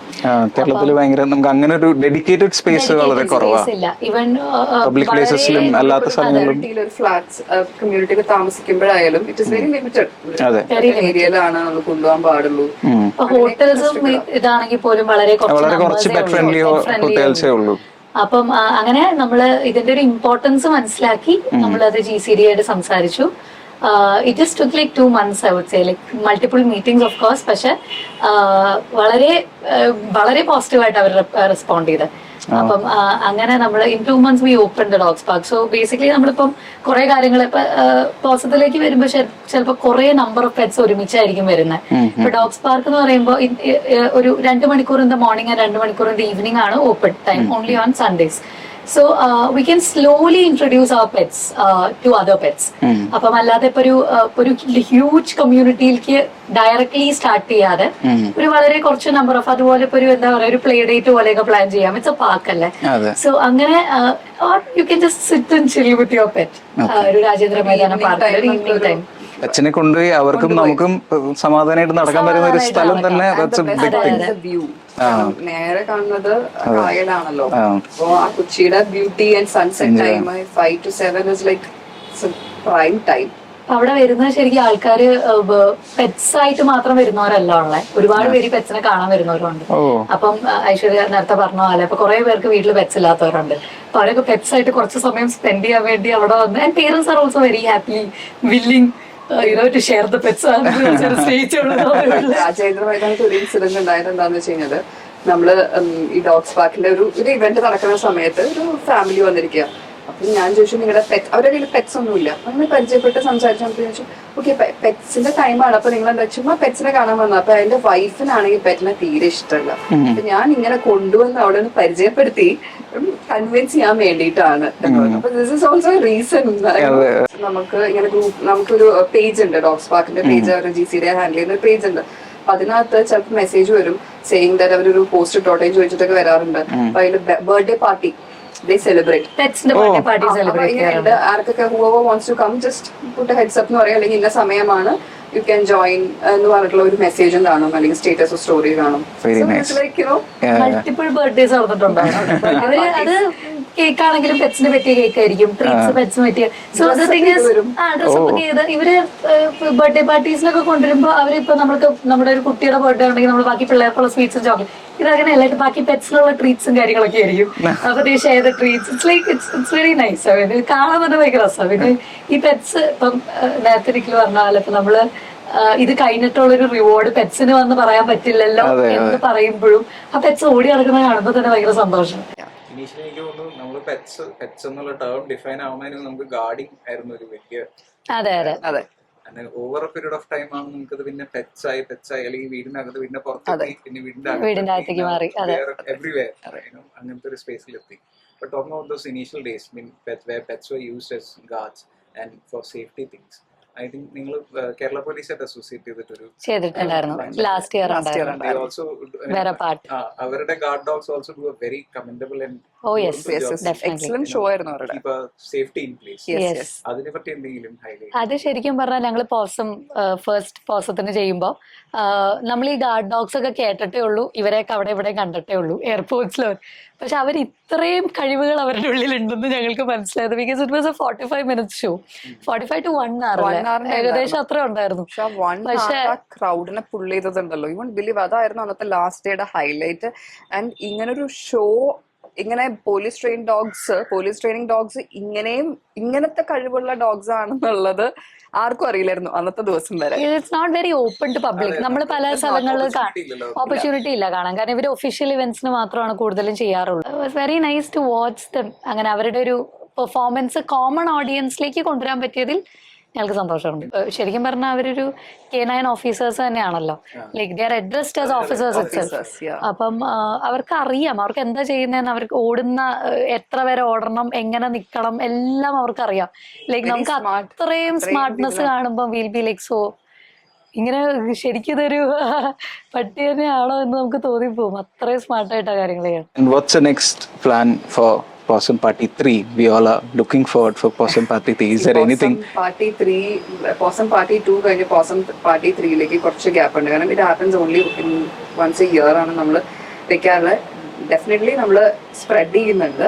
കേരളത്തിൽ ഭയങ്കര നമുക്ക് അങ്ങനെ ഒരു ഡെഡിക്കേറ്റഡ് സ്പേസ് വളരെ കുറവാണ് ഇവൻ പബ്ലിക് Public അല്ലാത്ത സ്ഥലങ്ങളിലും ഒരു ഫ്ലാറ്റ്സ് താമസിക്കുമ്പോഴായാലും ഇറ്റ് ഇസ് വെരി ലിമിറ്റഡ് ഏരിയയിലാണ് നമ്മൾ കൊണ്ടുപോകാൻ പാടുള്ളൂ. ഹോട്ടൽസും ഇതാണെങ്കിൽ പോലും വളരെ വളരെ കുറച്ച് ഫ്രണ്ട്ലി ഹോട്ടൽസേ ഉള്ളൂ. അപ്പം അങ്ങനെ നമ്മൾ ഇതിന്റെ ഒരു ഇമ്പോർട്ടൻസ് മനസ്സിലാക്കി നമ്മൾ അത് ജി സി ഡി ആയിട്ട് സംസാരിച്ചു. It just took like two months I would say like multiple meetings of course പക്ഷെ വളരെ ആ, വളരെ പോസിറ്റീവായിട്ട് അവർ റെസ്പോണ്ട് ചെയ്ത്. അപ്പം ആ, അങ്ങനെ നമ്മൾ in two months we open the dogs park so basically നമ്മളിപ്പം കുറെ കാര്യങ്ങൾ ഇപ്പൊ പോസത്തിലേക്ക് വരുമ്പോൾ ചിലപ്പോൾ കുറെ നമ്പർ ഓഫ് പെറ്റ്സ് ഒരുമിച്ചായിരിക്കും വരുന്നത് ഇപ്പൊ ഡോഗ്സ് പാർക്ക് എന്ന് പറയുമ്പോൾ ഒരു രണ്ട് മണിക്കൂർ ഇൻ ദ മോർണിംഗ് രണ്ട് മണിക്കൂർ ഇൻ ദ ഈവനിങ് ആണ് open time only on Sundays so we can slowly introduce our pets to other pets അപ്പം അല്ലാതെ ഇപ്പൊ ഒരു ഒരു ഹ്യൂജ് കമ്മ്യൂണിറ്റിയിലേക്ക് ഡയറക്ട്ലി സ്റ്റാർട്ട് ചെയ്യാതെ ഒരു വളരെ കുറച്ച് നമ്പർ ഓഫ് അതുപോലെ ഇപ്പൊ ഒരു എന്താ പറയുക ഒരു പ്ലേ ഡേറ്റ് പോലെയൊക്കെ പ്ലാൻ ചെയ്യാം. ഇറ്റ്സ് എ പാർക്ക് അല്ലേ? സോ അങ്ങനെ you can just sit and chill with your pet ഒരു Rajendra Maidana park evening time അച്ഛനെ കൊണ്ടുപോയി അവർക്കും നമുക്കും സമാധാനമായിട്ട് നടക്കാൻ പറ്റുന്ന ഒരു സ്ഥലം തന്നെ നേരെ കാണുന്നത് കായലാണല്ലോ. അപ്പോ ആ കൊച്ചിയുടെ beauty and sunset time five to seven is like prime time അവിടെ വരുന്ന ശരിക്കും ആൾക്കാര് പെറ്റ്സ് ആയിട്ട് മാത്രം വരുന്നവരല്ല ഉള്ളത് ഒരുപാട് പേര് പെറ്റ്സിനെ കാണാൻ വരുന്നവരുണ്ട്. അപ്പം ഐശ്വര്യ നേരത്തെ പറഞ്ഞ പോലെ അപ്പൊ കുറെ പേർക്ക് വീട്ടിൽ പെറ്റ്സ് ഇല്ലാത്തവരുണ്ട്. അപ്പൊ അവരൊക്കെ പെറ്റ്സ് ആയിട്ട് കുറച്ച് സമയം സ്പെൻഡ് ചെയ്യാൻ വേണ്ടി അവിടെ വന്ന് and parents are also very happy willing you know share the pets ഒരു ഇൻസിഡന്റ് ഉണ്ടായത് എന്താന്ന് വെച്ച് കഴിഞ്ഞാൽ നമ്മൾ ഈ ഡോഗ്സ് പാർക്കിന്റെ ഒരു ഒരു ഇവന്റ് നടക്കുന്ന സമയത്ത് ഒരു ഫാമിലി വന്നിരിക്കുക അപ്പൊ ഞാൻ ചോദിച്ചു നിങ്ങളുടെ പെറ്റ് അവരുടെ കയ്യിൽ പെറ്റ്സ് ഒന്നുമില്ല. നമ്മൾ പരിചയപ്പെട്ട് സംസാരിച്ചു. നമുക്ക് ചോദിച്ചു ഓക്കെ പെറ്റ്സിന്റെ ടൈമാണ് അപ്പൊ നിങ്ങൾ എന്താ ചുമ്മാ പെറ്റ്സിനെ കാണാൻ വന്നു അപ്പൊ അതിന്റെ വൈഫിനാണെങ്കിൽ പെറ്റിനെ തീരെ ഇഷ്ടമല്ല അപ്പൊ ഞാൻ ഇങ്ങനെ കൊണ്ടുവന്ന് അവിടെ നിന്ന് പരിചയപ്പെടുത്തി. കൺവിൻസ് ചെയ്യാൻ വേണ്ടിയിട്ടാണ്. അപ്പൊ ദിസ് ഇസ് ഓൾസോ റീസൺ നമുക്ക് ഇങ്ങനെ ഗ്രൂപ്പ് നമുക്കൊരു പേജ് ഉണ്ട് ഡോഗ്സ് പാർക്കിന്റെ പേജ് അവരുടെ ജി സിയുടെ ഹാൻഡിൽ ചെയ്യുന്ന പേജ് ഉണ്ട്. അപ്പൊ അതിനകത്ത് ചിലപ്പോൾ മെസ്സേജ് വരും സെയിങ് ദാറ്റ് അവരൊരു പോസ്റ്റ് ഇട്ടോട്ടെ ചോദിച്ചിട്ടൊക്കെ വരാറുണ്ട്. അപ്പൊ അതിൽ ബർത്ത്ഡേ പാർട്ടി ദേ സെലിബ്രേറ്റ് പെറ്റ്സിന്റെ ബർത്ത്ഡേ പാർട്ടി സെലിബ്രേറ്റ് ചെയ്യാറുണ്ട്. ആർക്കൊക്കെ whoever wants to come just put heads up എന്ന് പറയാം. അല്ലെങ്കിൽ ഇന്ന സമയമാണ് യു ക്യാൻ ജോയിൻ എന്ന് പറഞ്ഞിട്ടുള്ള ഒരു മെസ്സേജും കാണും അല്ലെങ്കിൽ സ്റ്റേറ്റസ് സ്റ്റോറി കാണും മൾട്ടിപ്പിൾ ബർത്ത്ഡേസ് നടന്നിട്ടുണ്ടോ അവർ അത് കേക്ക് ആണെങ്കിലും പെറ്റ്സിന് പറ്റിയ കേക്ക് ആയിരിക്കും ട്രീറ്റ്സ് പെറ്റ്സിന് പറ്റിയ. സോ ദ തിങ് ആ ഡ്രസ് ഒക്കെ ചെയ്ത് ഇവർ ബർത്ത്ഡേ പാർട്ടീസിലൊക്കെ കൊണ്ടുവരുമ്പോ അവരിപ്പോ നമ്മൾക്ക് നമ്മുടെ ഒരു കുട്ടിയുടെ ബർത്ത്ഡേ ഉണ്ടെങ്കിൽ നമ്മൾ ബാക്കി പിള്ളേർക്കുള്ള സ്വീറ്റ്സും ചോക്ലേറ്റ് ഇതങ്ങനെ അല്ലായിട്ട് ബാക്കി പെറ്റ്സിലുള്ള ട്രീറ്റ്സും കാര്യങ്ങളൊക്കെ ആയിരിക്കും. അപ്പൊ they share treats it's like it's it's very nice കാണാൻ തന്നെ ഭയങ്കര രസമാണ് പിന്നെ ഈ പെറ്റ്സ് ഇപ്പം നേരത്തെ ഒരിക്കലും പറഞ്ഞ പോലെ ഇപ്പൊ നമ്മൾ ഇത് ഇത് കഴിഞ്ഞിട്ടുള്ളൊരു റിവാർഡ് പെറ്റ്സിന് വന്ന് പറയാൻ പറ്റില്ലല്ലോ എന്ന് പറയുമ്പോഴും ആ പെറ്റ്സ് ഓടി നടക്കുന്നത് കാണുമ്പോൾ തന്നെ ഭയങ്കര സന്തോഷം. പെറ്റ്സ് പെറ്റ്സ് എന്നുള്ള ടേം ഡിഫൈൻ ആവുന്നതിന് നമുക്ക് ഗാർഡിങ് ആയിരുന്നു ഒരു വലിയ അതെ അതെ. അതെ. Over a period of time ആണ് നമുക്കത് പിന്നെ പെറ്റ്സ് ആയി പെറ്റ്സ് ആയി. അല്ലെങ്കിൽ വീടിനകത്ത് പിന്നെ പുറത്തെത്തി പിന്നെ വീടിന്റെ വീടിന്റെ അകത്തേക്ക് മാറി, അതെ. എവറിവെയർ അങ്ങനത്തെ ഒരു സ്പേസിലെത്തി but of those initial days mean pets were used as guards and for safety things I think നിങ്ങൾ കേരള പോലീസായിട്ട് അസോസിയേറ്റ് ചെയ്തിട്ടൊരു ചെയ്തിട്ടുണ്ടായിരുന്നു. ലാസ്റ്റ് ഇയർ ഉണ്ടായിരുന്നു. they also do- വേറെ പാർട്ട് അവരുടെ guard dogs also do a very commendable and oh yes definitely excellent show ആയിരുന്നു അവരുടെ. Keep safety in place yes അതിനെ പറ്റി എന്തെങ്കിലും ഹൈലൈറ്റ് അത് ശരിക്കും പറഞ്ഞാൽ ഞങ്ങൾ പോസം ഫസ്റ്റ് പോസത്തിന് ചെയ്യുമ്പോൾ നമ്മൾ ഈ ഗാർഡ് ഡോഗ്സ് ഒക്കെ കേട്ടിട്ടേ ഉള്ളൂ ഇവരെയൊക്കെ അവിടെ ഇവിടെ കണ്ടിട്ടേ ഉള്ളൂ എയർപോർട്ട്സിൽ പക്ഷെ അവർ ഇത്രയും കഴിവുകൾ അവരുടെ ഉള്ളിലുണ്ടെന്ന് ഞങ്ങൾക്ക് മനസ്സിലായത്. Because it was a forty five minutes show forty five to one hour ഏകദേശം അത്ര ഉണ്ടായിരുന്നു. പക്ഷെ ക്രൗഡിനെ പുള്ള് ചെയ്തതുണ്ടല്ലോ. യു ബിലീവ് അതായിരുന്നു അന്നത്തെ ലാസ്റ്റ് ഡേയുടെ ഹൈലൈറ്റ് ആൻഡ് ഇങ്ങനൊരു ഷോ ഇങ്ങനെ police train dogs police training dogs ഇങ്ങനെയും ഇങ്ങനത്തെ കഴിവുള്ള ഡോഗ്സ് ആണെന്നുള്ളത് ആർക്കും അറിയില്ലായിരുന്നു അന്നത്തെ ദിവസം വരെ. It's not very open to public നമ്മൾ പല സ്ഥലങ്ങളിൽ. ഓപ്പർച്യൂണിറ്റി ഇല്ല. കാണാൻ. കാരണം ഇവർ ഒഫീഷ്യൽ ഇവന്റ്സിന് മാത്രമാണ് കൂടുതലും ചെയ്യാറുള്ളത്. Very nice to watch them അങ്ങനെ അവരുടെ ഒരു പെർഫോമൻസ് കോമൺ ഓഡിയൻസിലേക്ക് കൊണ്ടുവരാൻ പറ്റിയതിൽ ഞങ്ങൾക്ക് സന്തോഷമുണ്ട്. ശരിക്കും പറഞ്ഞാൽ അവരൊരു കെ നയൻ ഓഫീസേഴ്സ് തന്നെയാണല്ലോ like are addressed as officers അപ്പം അവർക്ക് അറിയാം അവർക്ക് എന്താ ചെയ്യുന്നതെന്ന് അവർക്ക് ഓടുന്ന എത്ര വരെ ഓടണം എങ്ങനെ നിൽക്കണം എല്ലാം അവർക്ക് അറിയാം ലൈക് നമുക്ക്. അത്രയും സ്മാർട്ട്നെസ് കാണുമ്പോൾ വിൽ ബി ലൈക് സോ ഇങ്ങനെ ശരിക്കും ഇതൊരു പട്ടി തന്നെയാണോ എന്ന് നമുക്ക് തോന്നിപ്പോവും. അത്രയും സ്മാർട്ടായിട്ടാ കാര്യങ്ങൾ ചെയ്യണം Possum Party 3? We all are looking forward for Possum Party 3. Is there anything? Party three Pawsome party two കഴിഞ്ഞ് പോസം പാർട്ടി ത്രീയിലേക്ക് കുറച്ച് ഗ്യാപ്പ് ഉണ്ട് കാരണം ഇത് happens only once a year ആണ് നമ്മൾ വെക്കാറുള്ളത് ഡെഫിനറ്റ്ലി നമ്മൾ സ്പ്രെഡ് ചെയ്യുന്നുണ്ട്.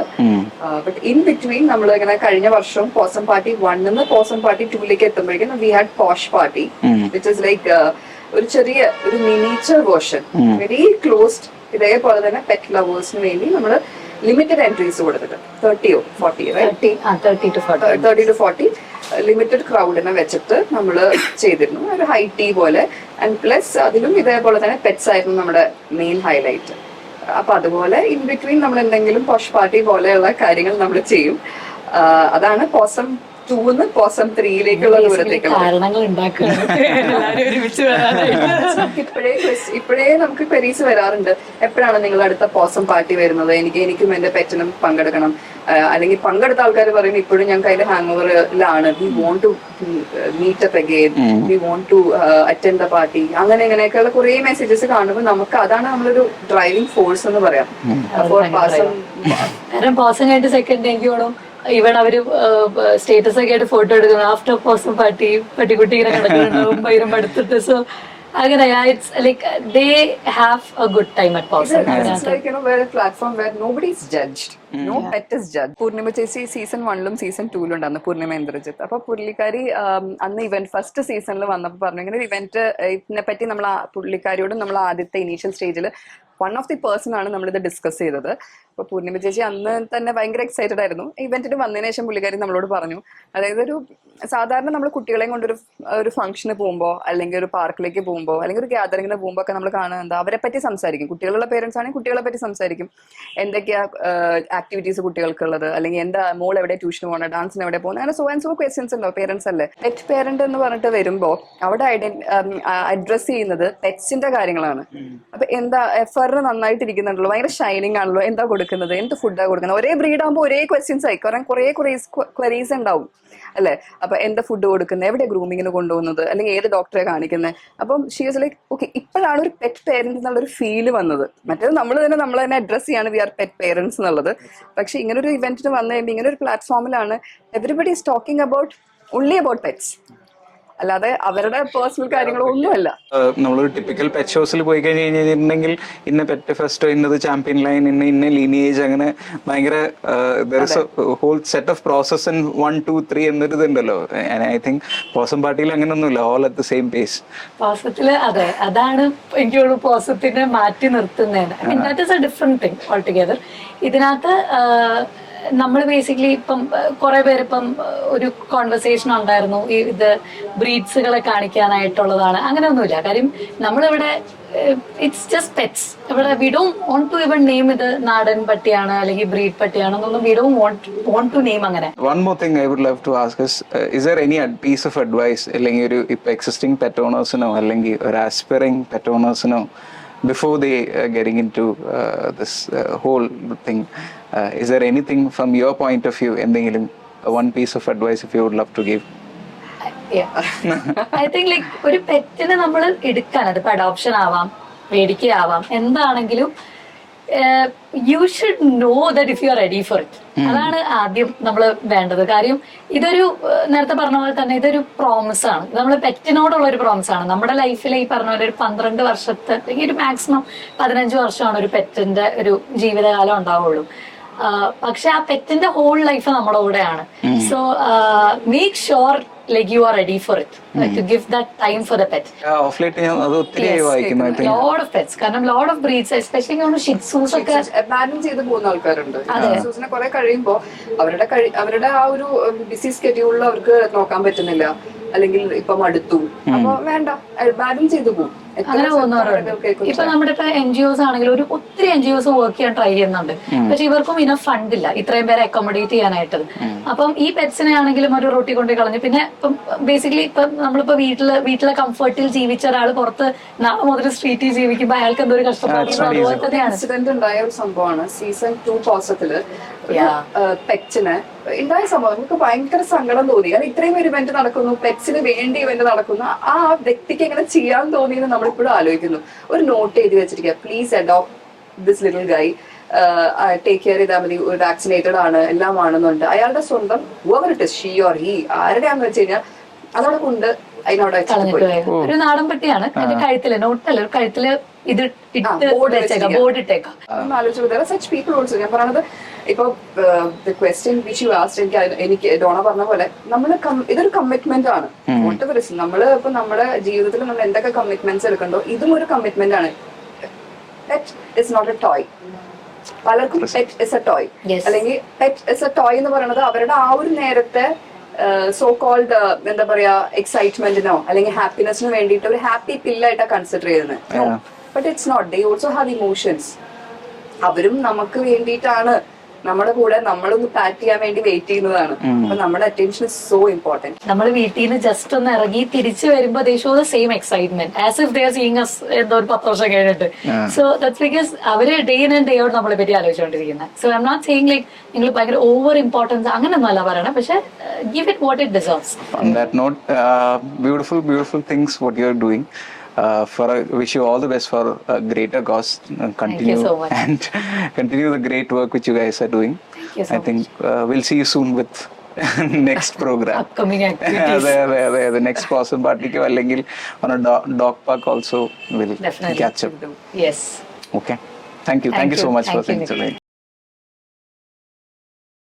ബട്ട് ഇൻ ബിറ്റ്വീൻ നമ്മൾ ഇങ്ങനെ കഴിഞ്ഞ വർഷം പോസം പാർട്ടി വണ്ണിന്ന് പോസം പാർട്ടി ടൂയിലേക്ക് എത്തുമ്പോഴേക്കും we had posh party. Which is like ഒരു ചെറിയ ഒരു മിനിച്ചർ വേർഷൻ. വെരി ക്ലോസ്ഡ് ഇതേപോലെ തന്നെ പെറ്റ് ലവേഴ്സിന് വേണ്ടി നമ്മൾ ലിമിറ്റഡ് എൻട്രീസ് കൊടുത്തിട്ട്. തേർട്ടിയോ ഫോർട്ടിയോ തേർട്ടി ടു ഫോർട്ടി ലിമിറ്റഡ് ക്രൗഡിനെ വെച്ചിട്ട് നമ്മൾ ചെയ്തിരുന്നു. ഒരു ഹൈ ടീ പോലെ. ആൻഡ് പ്ലസ് അതിലും ഇതേപോലെ തന്നെ പെറ്റ്സ് ആയിരുന്നു നമ്മുടെ മെയിൻ ഹൈലൈറ്റ് അപ്പൊ അതുപോലെ ഇൻ ബിറ്റ്വീൻ നമ്മൾ എന്തെങ്കിലും പോഷ് പാർട്ടി പോലെയുള്ള കാര്യങ്ങൾ നമ്മൾ ചെയ്യും. അതാണ് പോസം ടൂന്ന് പോസം ത്രീയിലേക്കുള്ള ദൂരത്തേക്കുള്ള കാരണങ്ങൾ ഇപ്പോഴേ ഇപ്പോഴേ നമുക്ക് ക്വരീസ് വരാറുണ്ട്. എപ്പോഴാണ് നിങ്ങൾ അടുത്ത പോസം പാർട്ടി വരുന്നത്? എനിക്ക് എനിക്കും എന്റെ പെറ്റിനും പങ്കെടുക്കണം. അല്ലെങ്കിൽ പങ്കെടുത്ത ആൾക്കാർ പറയും ഇപ്പോഴും ഞങ്ങൾക്ക് അതിന്റെ ഹാങ് ഓവറിലാണ് we want to meet up again we want to attend the party അങ്ങനെ ഇങ്ങനെയൊക്കെയുള്ള കുറെ മെസ്സേജസ് കാണുമ്പോൾ നമുക്ക് അതാണ് നമ്മളൊരു ഡ്രൈവിംഗ് ഫോഴ്സ് എന്ന് പറയാം. അപ്പോൾ പാസം കാരണം പാസം കഴിഞ്ഞിട്ട് സെക്കൻഡ് എനിക്ക് ഈവൻ അവർ സ്റ്റേറ്റസ് ഒക്കെ ആയിട്ട് ഫോട്ടോ എടുക്കുന്നത്. ആഫ്റ്റർ പേഴ്സൺ പാട്ടി പട്ടിക്കുട്ടി ഇങ്ങനെ കിടക്കുന്നുണ്ടാവും ഭയങ്കര എടുത്തിട്ട് സോ അങ്ങനെ it's like they have a good time at. No pet is judged. Purnima ചേച്ചി സീസൺ വണ്ണിലും സീസൺ ടൂലും ഉണ്ടായിരുന്നു പൂർണിമ ഇന്ദ്രജിത്ത് അപ്പൊ പുള്ളിക്കാരി അന്ന് ഇവന്റ് ഫസ്റ്റ് സീസണിൽ വന്നപ്പോൾ പറഞ്ഞു ഇങ്ങനെ ഇവന്റ് ഇതിനെ പറ്റി നമ്മൾ ആ പുള്ളിക്കാരിയോട് നമ്മൾ ആദ്യത്തെ ഇനീഷ്യൽ സ്റ്റേജിൽ വൺ ഓഫ് ദി പേഴ്സൺ ആണ് നമ്മളിത് ഡിസ്കസ് ചെയ്തത്. അപ്പൊ പൂർണിമ ചേച്ചി അന്ന് തന്നെ ഭയങ്കര എക്സൈറ്റഡ് ആയിരുന്നു. ഇവന്റിന് വന്നതിന് ശേഷം പുള്ളിക്കാരി നമ്മളോട് പറഞ്ഞു അതായത് ഒരു സാധാരണ നമ്മൾ കുട്ടികളെയും കൊണ്ടൊരു ഒരു ഫംഗ്ഷന് പോകുമ്പോൾ അല്ലെങ്കിൽ ഒരു പാർക്കിലേക്ക് പോകുമ്പോൾ അല്ലെങ്കിൽ ഒരു ഗ്യാതറിങ്ങിന് പോകുമ്പോൾ ഒക്കെ നമ്മൾ കാണുന്നത് എന്താ അവരെ പറ്റി സംസാരിക്കും. കുട്ടികളുള്ള പേരൻസ് ആണെങ്കിൽ കുട്ടികളെ പറ്റി സംസാരിക്കും. എന്തൊക്കെയാ ആക്ടിവിറ്റീസ് കുട്ടികൾക്കുള്ളത് അല്ലെങ്കിൽ എന്താ മോൾ എവിടെ ട്യൂഷന് പോകണം ഡാൻസിന് എവിടെ പോകുന്നത് അങ്ങനെ സോ ആൻഡ് സോ ക്വസ്റ്റ്യൻസ് ഉണ്ടോ പേരൻസ് അല്ലേ. പെറ്റ് പേരന്റ് എന്ന് പറഞ്ഞിട്ട് വരുമ്പോൾ അവിടെ അഡ്രസ് ചെയ്യുന്നത് പെറ്റ്സിന്റെ കാര്യങ്ങളാണ്. അപ്പൊ എന്താ എഫർ നന്നായിട്ട് ഇരിക്കുന്നുണ്ടല്ലോ ഭയങ്കര ഷൈനിങ് ആണല്ലോ എന്താ കൊടുക്കുന്നത്? എന്ത് ഫുഡാണ് കൊടുക്കുന്നത്? ഒരേ ബ്രീഡ് ആകുമ്പോൾ ഒരേ ക്വസ്റ്റ്യൻസ് ആയി. കാരണം കുറെ ക്വറീസ് ഉണ്ടാവും. അല്ലെ? അപ്പൊ എന്താ ഫുഡ് കൊടുക്കുന്നത് എവിടെ ഗ്രൂമിങ്ങിന് കൊണ്ടുപോകുന്നത്? അല്ലെങ്കിൽ ഏത് ഡോക്ടറെ കാണിക്കുന്നത് അപ്പം ഷീസ് ലൈക്ക് ഓക്കെ ഇപ്പോഴാണ് ഒരു പെറ്റ് പേരന്റ് എന്നുള്ളൊരു ഫീൽ വന്നത്. മറ്റേത് നമ്മൾ തന്നെ നമ്മൾ തന്നെ അഡ്രസ് ചെയ്യാണ് വി ആർ പെറ്റ് പേരൻസ് എന്നുള്ളത്. പക്ഷെ ഇങ്ങനെ ഒരു ഇവന്റിന് വന്നു കഴിയുമ്പോൾ ഇങ്ങനെ ഒരു പ്ലാറ്റ്ഫോമിലാണ് everybody is talking about only about pets അല്ലാതെ അവരുടെ പേഴ്സണൽ കാര്യങ്ങളൊന്നുമല്ല നമ്മളൊരു ടിപ്പിക്കൽ പെറ്റ് ഷോസിൽ പോയി കഴിഞ്ഞ് കഴിഞ്ഞിട്ടുണ്ടെങ്കിൽ ഇന്ന പെറ്റ് ഫെസ്റ്റോ ഇന്നത് ചാമ്പ്യൻ ലൈൻ ഇന്ന ഇന്ന ലീനിയേജ് അങ്ങനെ ഭയങ്കര whole set of process in one two three എന്നൊരു ഇതുണ്ടല്ലോ. ഐ തിങ്ക് പോസം പാർട്ടിയിൽ അങ്ങനെ ഒന്നുമില്ല all at the same pace പോസത്തിൽ അതെ അതാണ് എനിക്ക് പോസത്തിനെ മാറ്റി നിർത്തുന്നതിന് ഡിഫറെന്റ് തിങ് ഓൾ ടുഗെദർ ഇതിനകത്ത് നമ്മൾ ബേസിക്കലി ഇപ്പം കുറെ പേര് ഇപ്പം ഒരു കോൺവെർസേഷൻ ഉണ്ടായിരുന്നു. ഈ ഇത് ബ്രീഡ്സുകളെ കാണിക്കാനായിട്ടുള്ളതാണ്. അങ്ങനെയൊന്നുമില്ല. കാര്യം നമ്മളിവിടെ ഇറ്റ്സ് ജസ്റ്റ് പെറ്റ്സ് ഇവിടെ വി ഓൺ വോണ്ട് ടു ഇവൺ നെയിം ഇത് നാടൻ പട്ടിയാണ് അല്ലെങ്കിൽ breed പട്ടിയാണെന്നൊന്നും we don't want want to name അങ്ങനെ. One more thing I would love to ask is there any piece of advice അല്ലെങ്കിൽ ഒരു ഇപ്പൊ എക്സിസ്റ്റിംഗ് പെറ്റ് ഓണേഴ്സിനോ അല്ലെങ്കിൽ ഒരു ആസ്പിറിംഗ് പെറ്റ് ഓണേഴ്സിനോ uh, they this whole thing whole thing is there anything from your point of view uh, one piece of advice if you would love to give? I think like ഒരു പെറ്റിനെ നമ്മൾ എടുക്കാൻ അതിപ്പോ അഡോപ്ഷൻ ആവാം മേടിക്കുകയാവാം. എന്താണെങ്കിലും you should know that if you are ready for it അതാണ് ആദ്യം നമ്മൾ വേണ്ടത്. കാര്യം ഇതൊരു നേരത്തെ പറഞ്ഞ പോലെ തന്നെ ഇതൊരു പ്രോമിസ് ആണ്. നമ്മൾ പെറ്റിനോടുള്ള ഒരു പ്രോമിസ് ആണ്. നമ്മുടെ ലൈഫിൽ ഈ പറഞ്ഞ പോലെ ഒരു പന്ത്രണ്ട് വർഷത്തെ അല്ലെങ്കിൽ ഒരു മാക്സിമം പതിനഞ്ച് വർഷമാണ് ഒരു പെറ്റിന്റെ ഒരു ജീവിതകാലം ഉണ്ടാവുള്ളൂ. പക്ഷെ ആ പെറ്റിന്റെ ഹോൾ ലൈഫ് നമ്മുടെ കൂടെയാണ്. So make sure like you are ready for it to give that time for the pet of late ഞാൻ അത് ഒത്തിരി വായിക്കുന്നു I think load of pets കാരണം load of breeds especially shih tzus ഒക്കെ മാനേജ് ചെയ്തു പോകുന്ന ആൾക്കാരുണ്ട്. സൂസിനെ കുറെ കഴിയുമ്പോ അവരുടെ അവരുടെ ആ ഒരു ബിസി സ്കെഡ്യൂളിൽ അവർക്ക് നോക്കാൻ പറ്റുന്നില്ല. അല്ലെങ്കിൽ ഇപ്പൊ മടുത്തു അപ്പൊ വേണ്ട. ബാലൻസ് ചെയ്തു പോകും. അങ്ങനെ പോകുന്നവരുണ്ട്. ഇപ്പൊ നമ്മുടെ ഇപ്പൊ എൻ ജി ഒസ് ആണെങ്കിലും ഒരു ഒത്തിരി എൻ ജി ഒസ് വർക്ക് ചെയ്യാൻ ട്രൈ ചെയ്യുന്നുണ്ട്. പക്ഷെ ഇവർക്കും ഇന ഫണ്ട് ഇല്ല. ഇത്രയും പേരെ അക്കോമഡേറ്റ് ചെയ്യാനായിട്ട്. അപ്പം ഈ പെറ്റ്സിനെ ആണെങ്കിലും ഒരു റൊട്ടി കൊണ്ട് കളഞ്ഞു. പിന്നെ ഇപ്പം ബേസിക്കലി ഇപ്പം നമ്മളിപ്പോ വീട്ടിൽ വീട്ടിലെ കംഫർട്ടിൽ ജീവിച്ച ഒരാൾ പുറത്ത് നാളെ മുതൽ സ്ട്രീറ്റിൽ ജീവിക്കുമ്പോ അയാൾക്ക് എന്തോ ഒരു കഷ്ടപ്പാട് അതുപോലെ തന്നെയാണ് ഇൻസിഡന്റ് ഉണ്ടായ ഒരു സംഭവമാണ്. Season two പോസത്തിൽ. പെറ്റ്സിന് ഉണ്ടായ സംഭവം. നമുക്ക് ഭയങ്കര സങ്കടം തോന്നി. കാരണം ഇത്രയും ഒരു ഇവന്റ് നടക്കുന്നു. പെറ്റ്സിന് വേണ്ടി ഇവന്റ് നടക്കുന്നു. ആ വ്യക്തിക്ക് എങ്ങനെ ചെയ്യാൻ തോന്നിയെന്ന് നമ്മളിപ്പോഴും ആലോചിക്കുന്നു. ഒരു നോട്ട് എഴുതി വെച്ചിരിക്കുക. Please adopt this little guy take care ചെയ്താൽ മതി. വാക്സിനേറ്റഡ് ആണ്. എല്ലാം ആണെന്നുണ്ട് അയാളുടെ സ്വന്തം over it she or he ആരുടെ ആരുടെയാന്ന് വെച്ച് കഴിഞ്ഞാൽ അതവിടെ കൊണ്ട് അതിനോട് കളഞ്ഞിട്ട് പോയി. ഒരു നാടൻ പട്ടിയാണ്. എന്റെ കഴുത്തിൽ നോട്ടല്ല ഒരു കഴുത്തിൽ ഇത് ഇട്ട് board വെച്ചേക്കാം ബോർഡ് ഇട്ടേക്കാം. ആലോചിച്ചു സച്ച് പീപ്പിൾ ഓൾസോ ഞാൻ പറയണത് ഇപ്പൊ ക്വസ്റ്റ്യൻ വിച്ച് യു ആസ്റ്റ് എനിക്ക് അത് എനിക്ക് ഡോണ പറഞ്ഞ പോലെ നമ്മൾ ഇതൊരു കമ്മിറ്റ്മെന്റ് ആണ്. നമ്മൾ ഇപ്പൊ നമ്മുടെ ജീവിതത്തിൽ നമ്മൾ എന്തൊക്കെ കമ്മിറ്റ്മെന്റ്സ് എടുക്കണ്ടോ ഇതും ഒരു കമ്മിറ്റ്മെന്റ് ആണ്. Pet is not a toy പലർക്കും pet is a toy Yes. അല്ലെങ്കിൽ പെറ്റ് ഇസ് എ ടോയ് എന്ന് പറയുന്നത് അവരുടെ ആ ഒരു നേരത്തെ സോ കോൾഡ് എന്താ പറയാ എക്സൈറ്റ്മെന്റിനോ അല്ലെങ്കിൽ ഹാപ്പിനെസിനോ വേണ്ടിയിട്ട് ഒരു ഹാപ്പി പില്ലായിട്ടാണ് കൺസിഡർ ചെയ്യുന്നത് but it's not they also have emotions അവരും നമുക്ക് വേണ്ടിയിട്ടാണ് നമ്മുടെ കൂടെ നമ്മളൊന്ന് പാറ്റ് ചെയ്യാൻ വേണ്ടി വെയിറ്റ് ചെയ്യുന്നതാണ്. അപ്പൊ നമ്മുടെ അറ്റൻഷൻ ഇസ് സോ ഇമ്പോർട്ടന്റ് നമ്മൾ വീട്ടിൽ നിന്ന് ജസ്റ്റ് ഒന്ന് ഇറങ്ങി തിരിച്ചു വരുമ്പോൾ they show the same excitement as if they are seeing us എന്തോ ഒരു പത്ത് വർഷം കഴിഞ്ഞിട്ട്. So that's because our day in and day out നമ്മളെ പറ്റി ആലോചിച്ചുകൊണ്ടിരിക്കുന്നത് so I am not saying like നിങ്ങൾ ഭയങ്കര ഓവർ ഇമ്പോർട്ടൻസ് അങ്ങനെ അല്ല പറയണേ. പക്ഷെ give it what it deserves on that note beautiful beautiful things what you are doing. Uh, for uh, wish you all the best for uh, greater cause. Uh, continue so much. and continue the great work which you guys are doing. Thank you so I think will see you soon with next program upcoming activities അതെ അതെ അതെ അതെ നെക്സ്റ്റ് പോസം പാർട്ടിക്കോ അല്ലെങ്കിൽ dog park also will definitely catch up yes okay thank you thank you so much for Thank you, Singh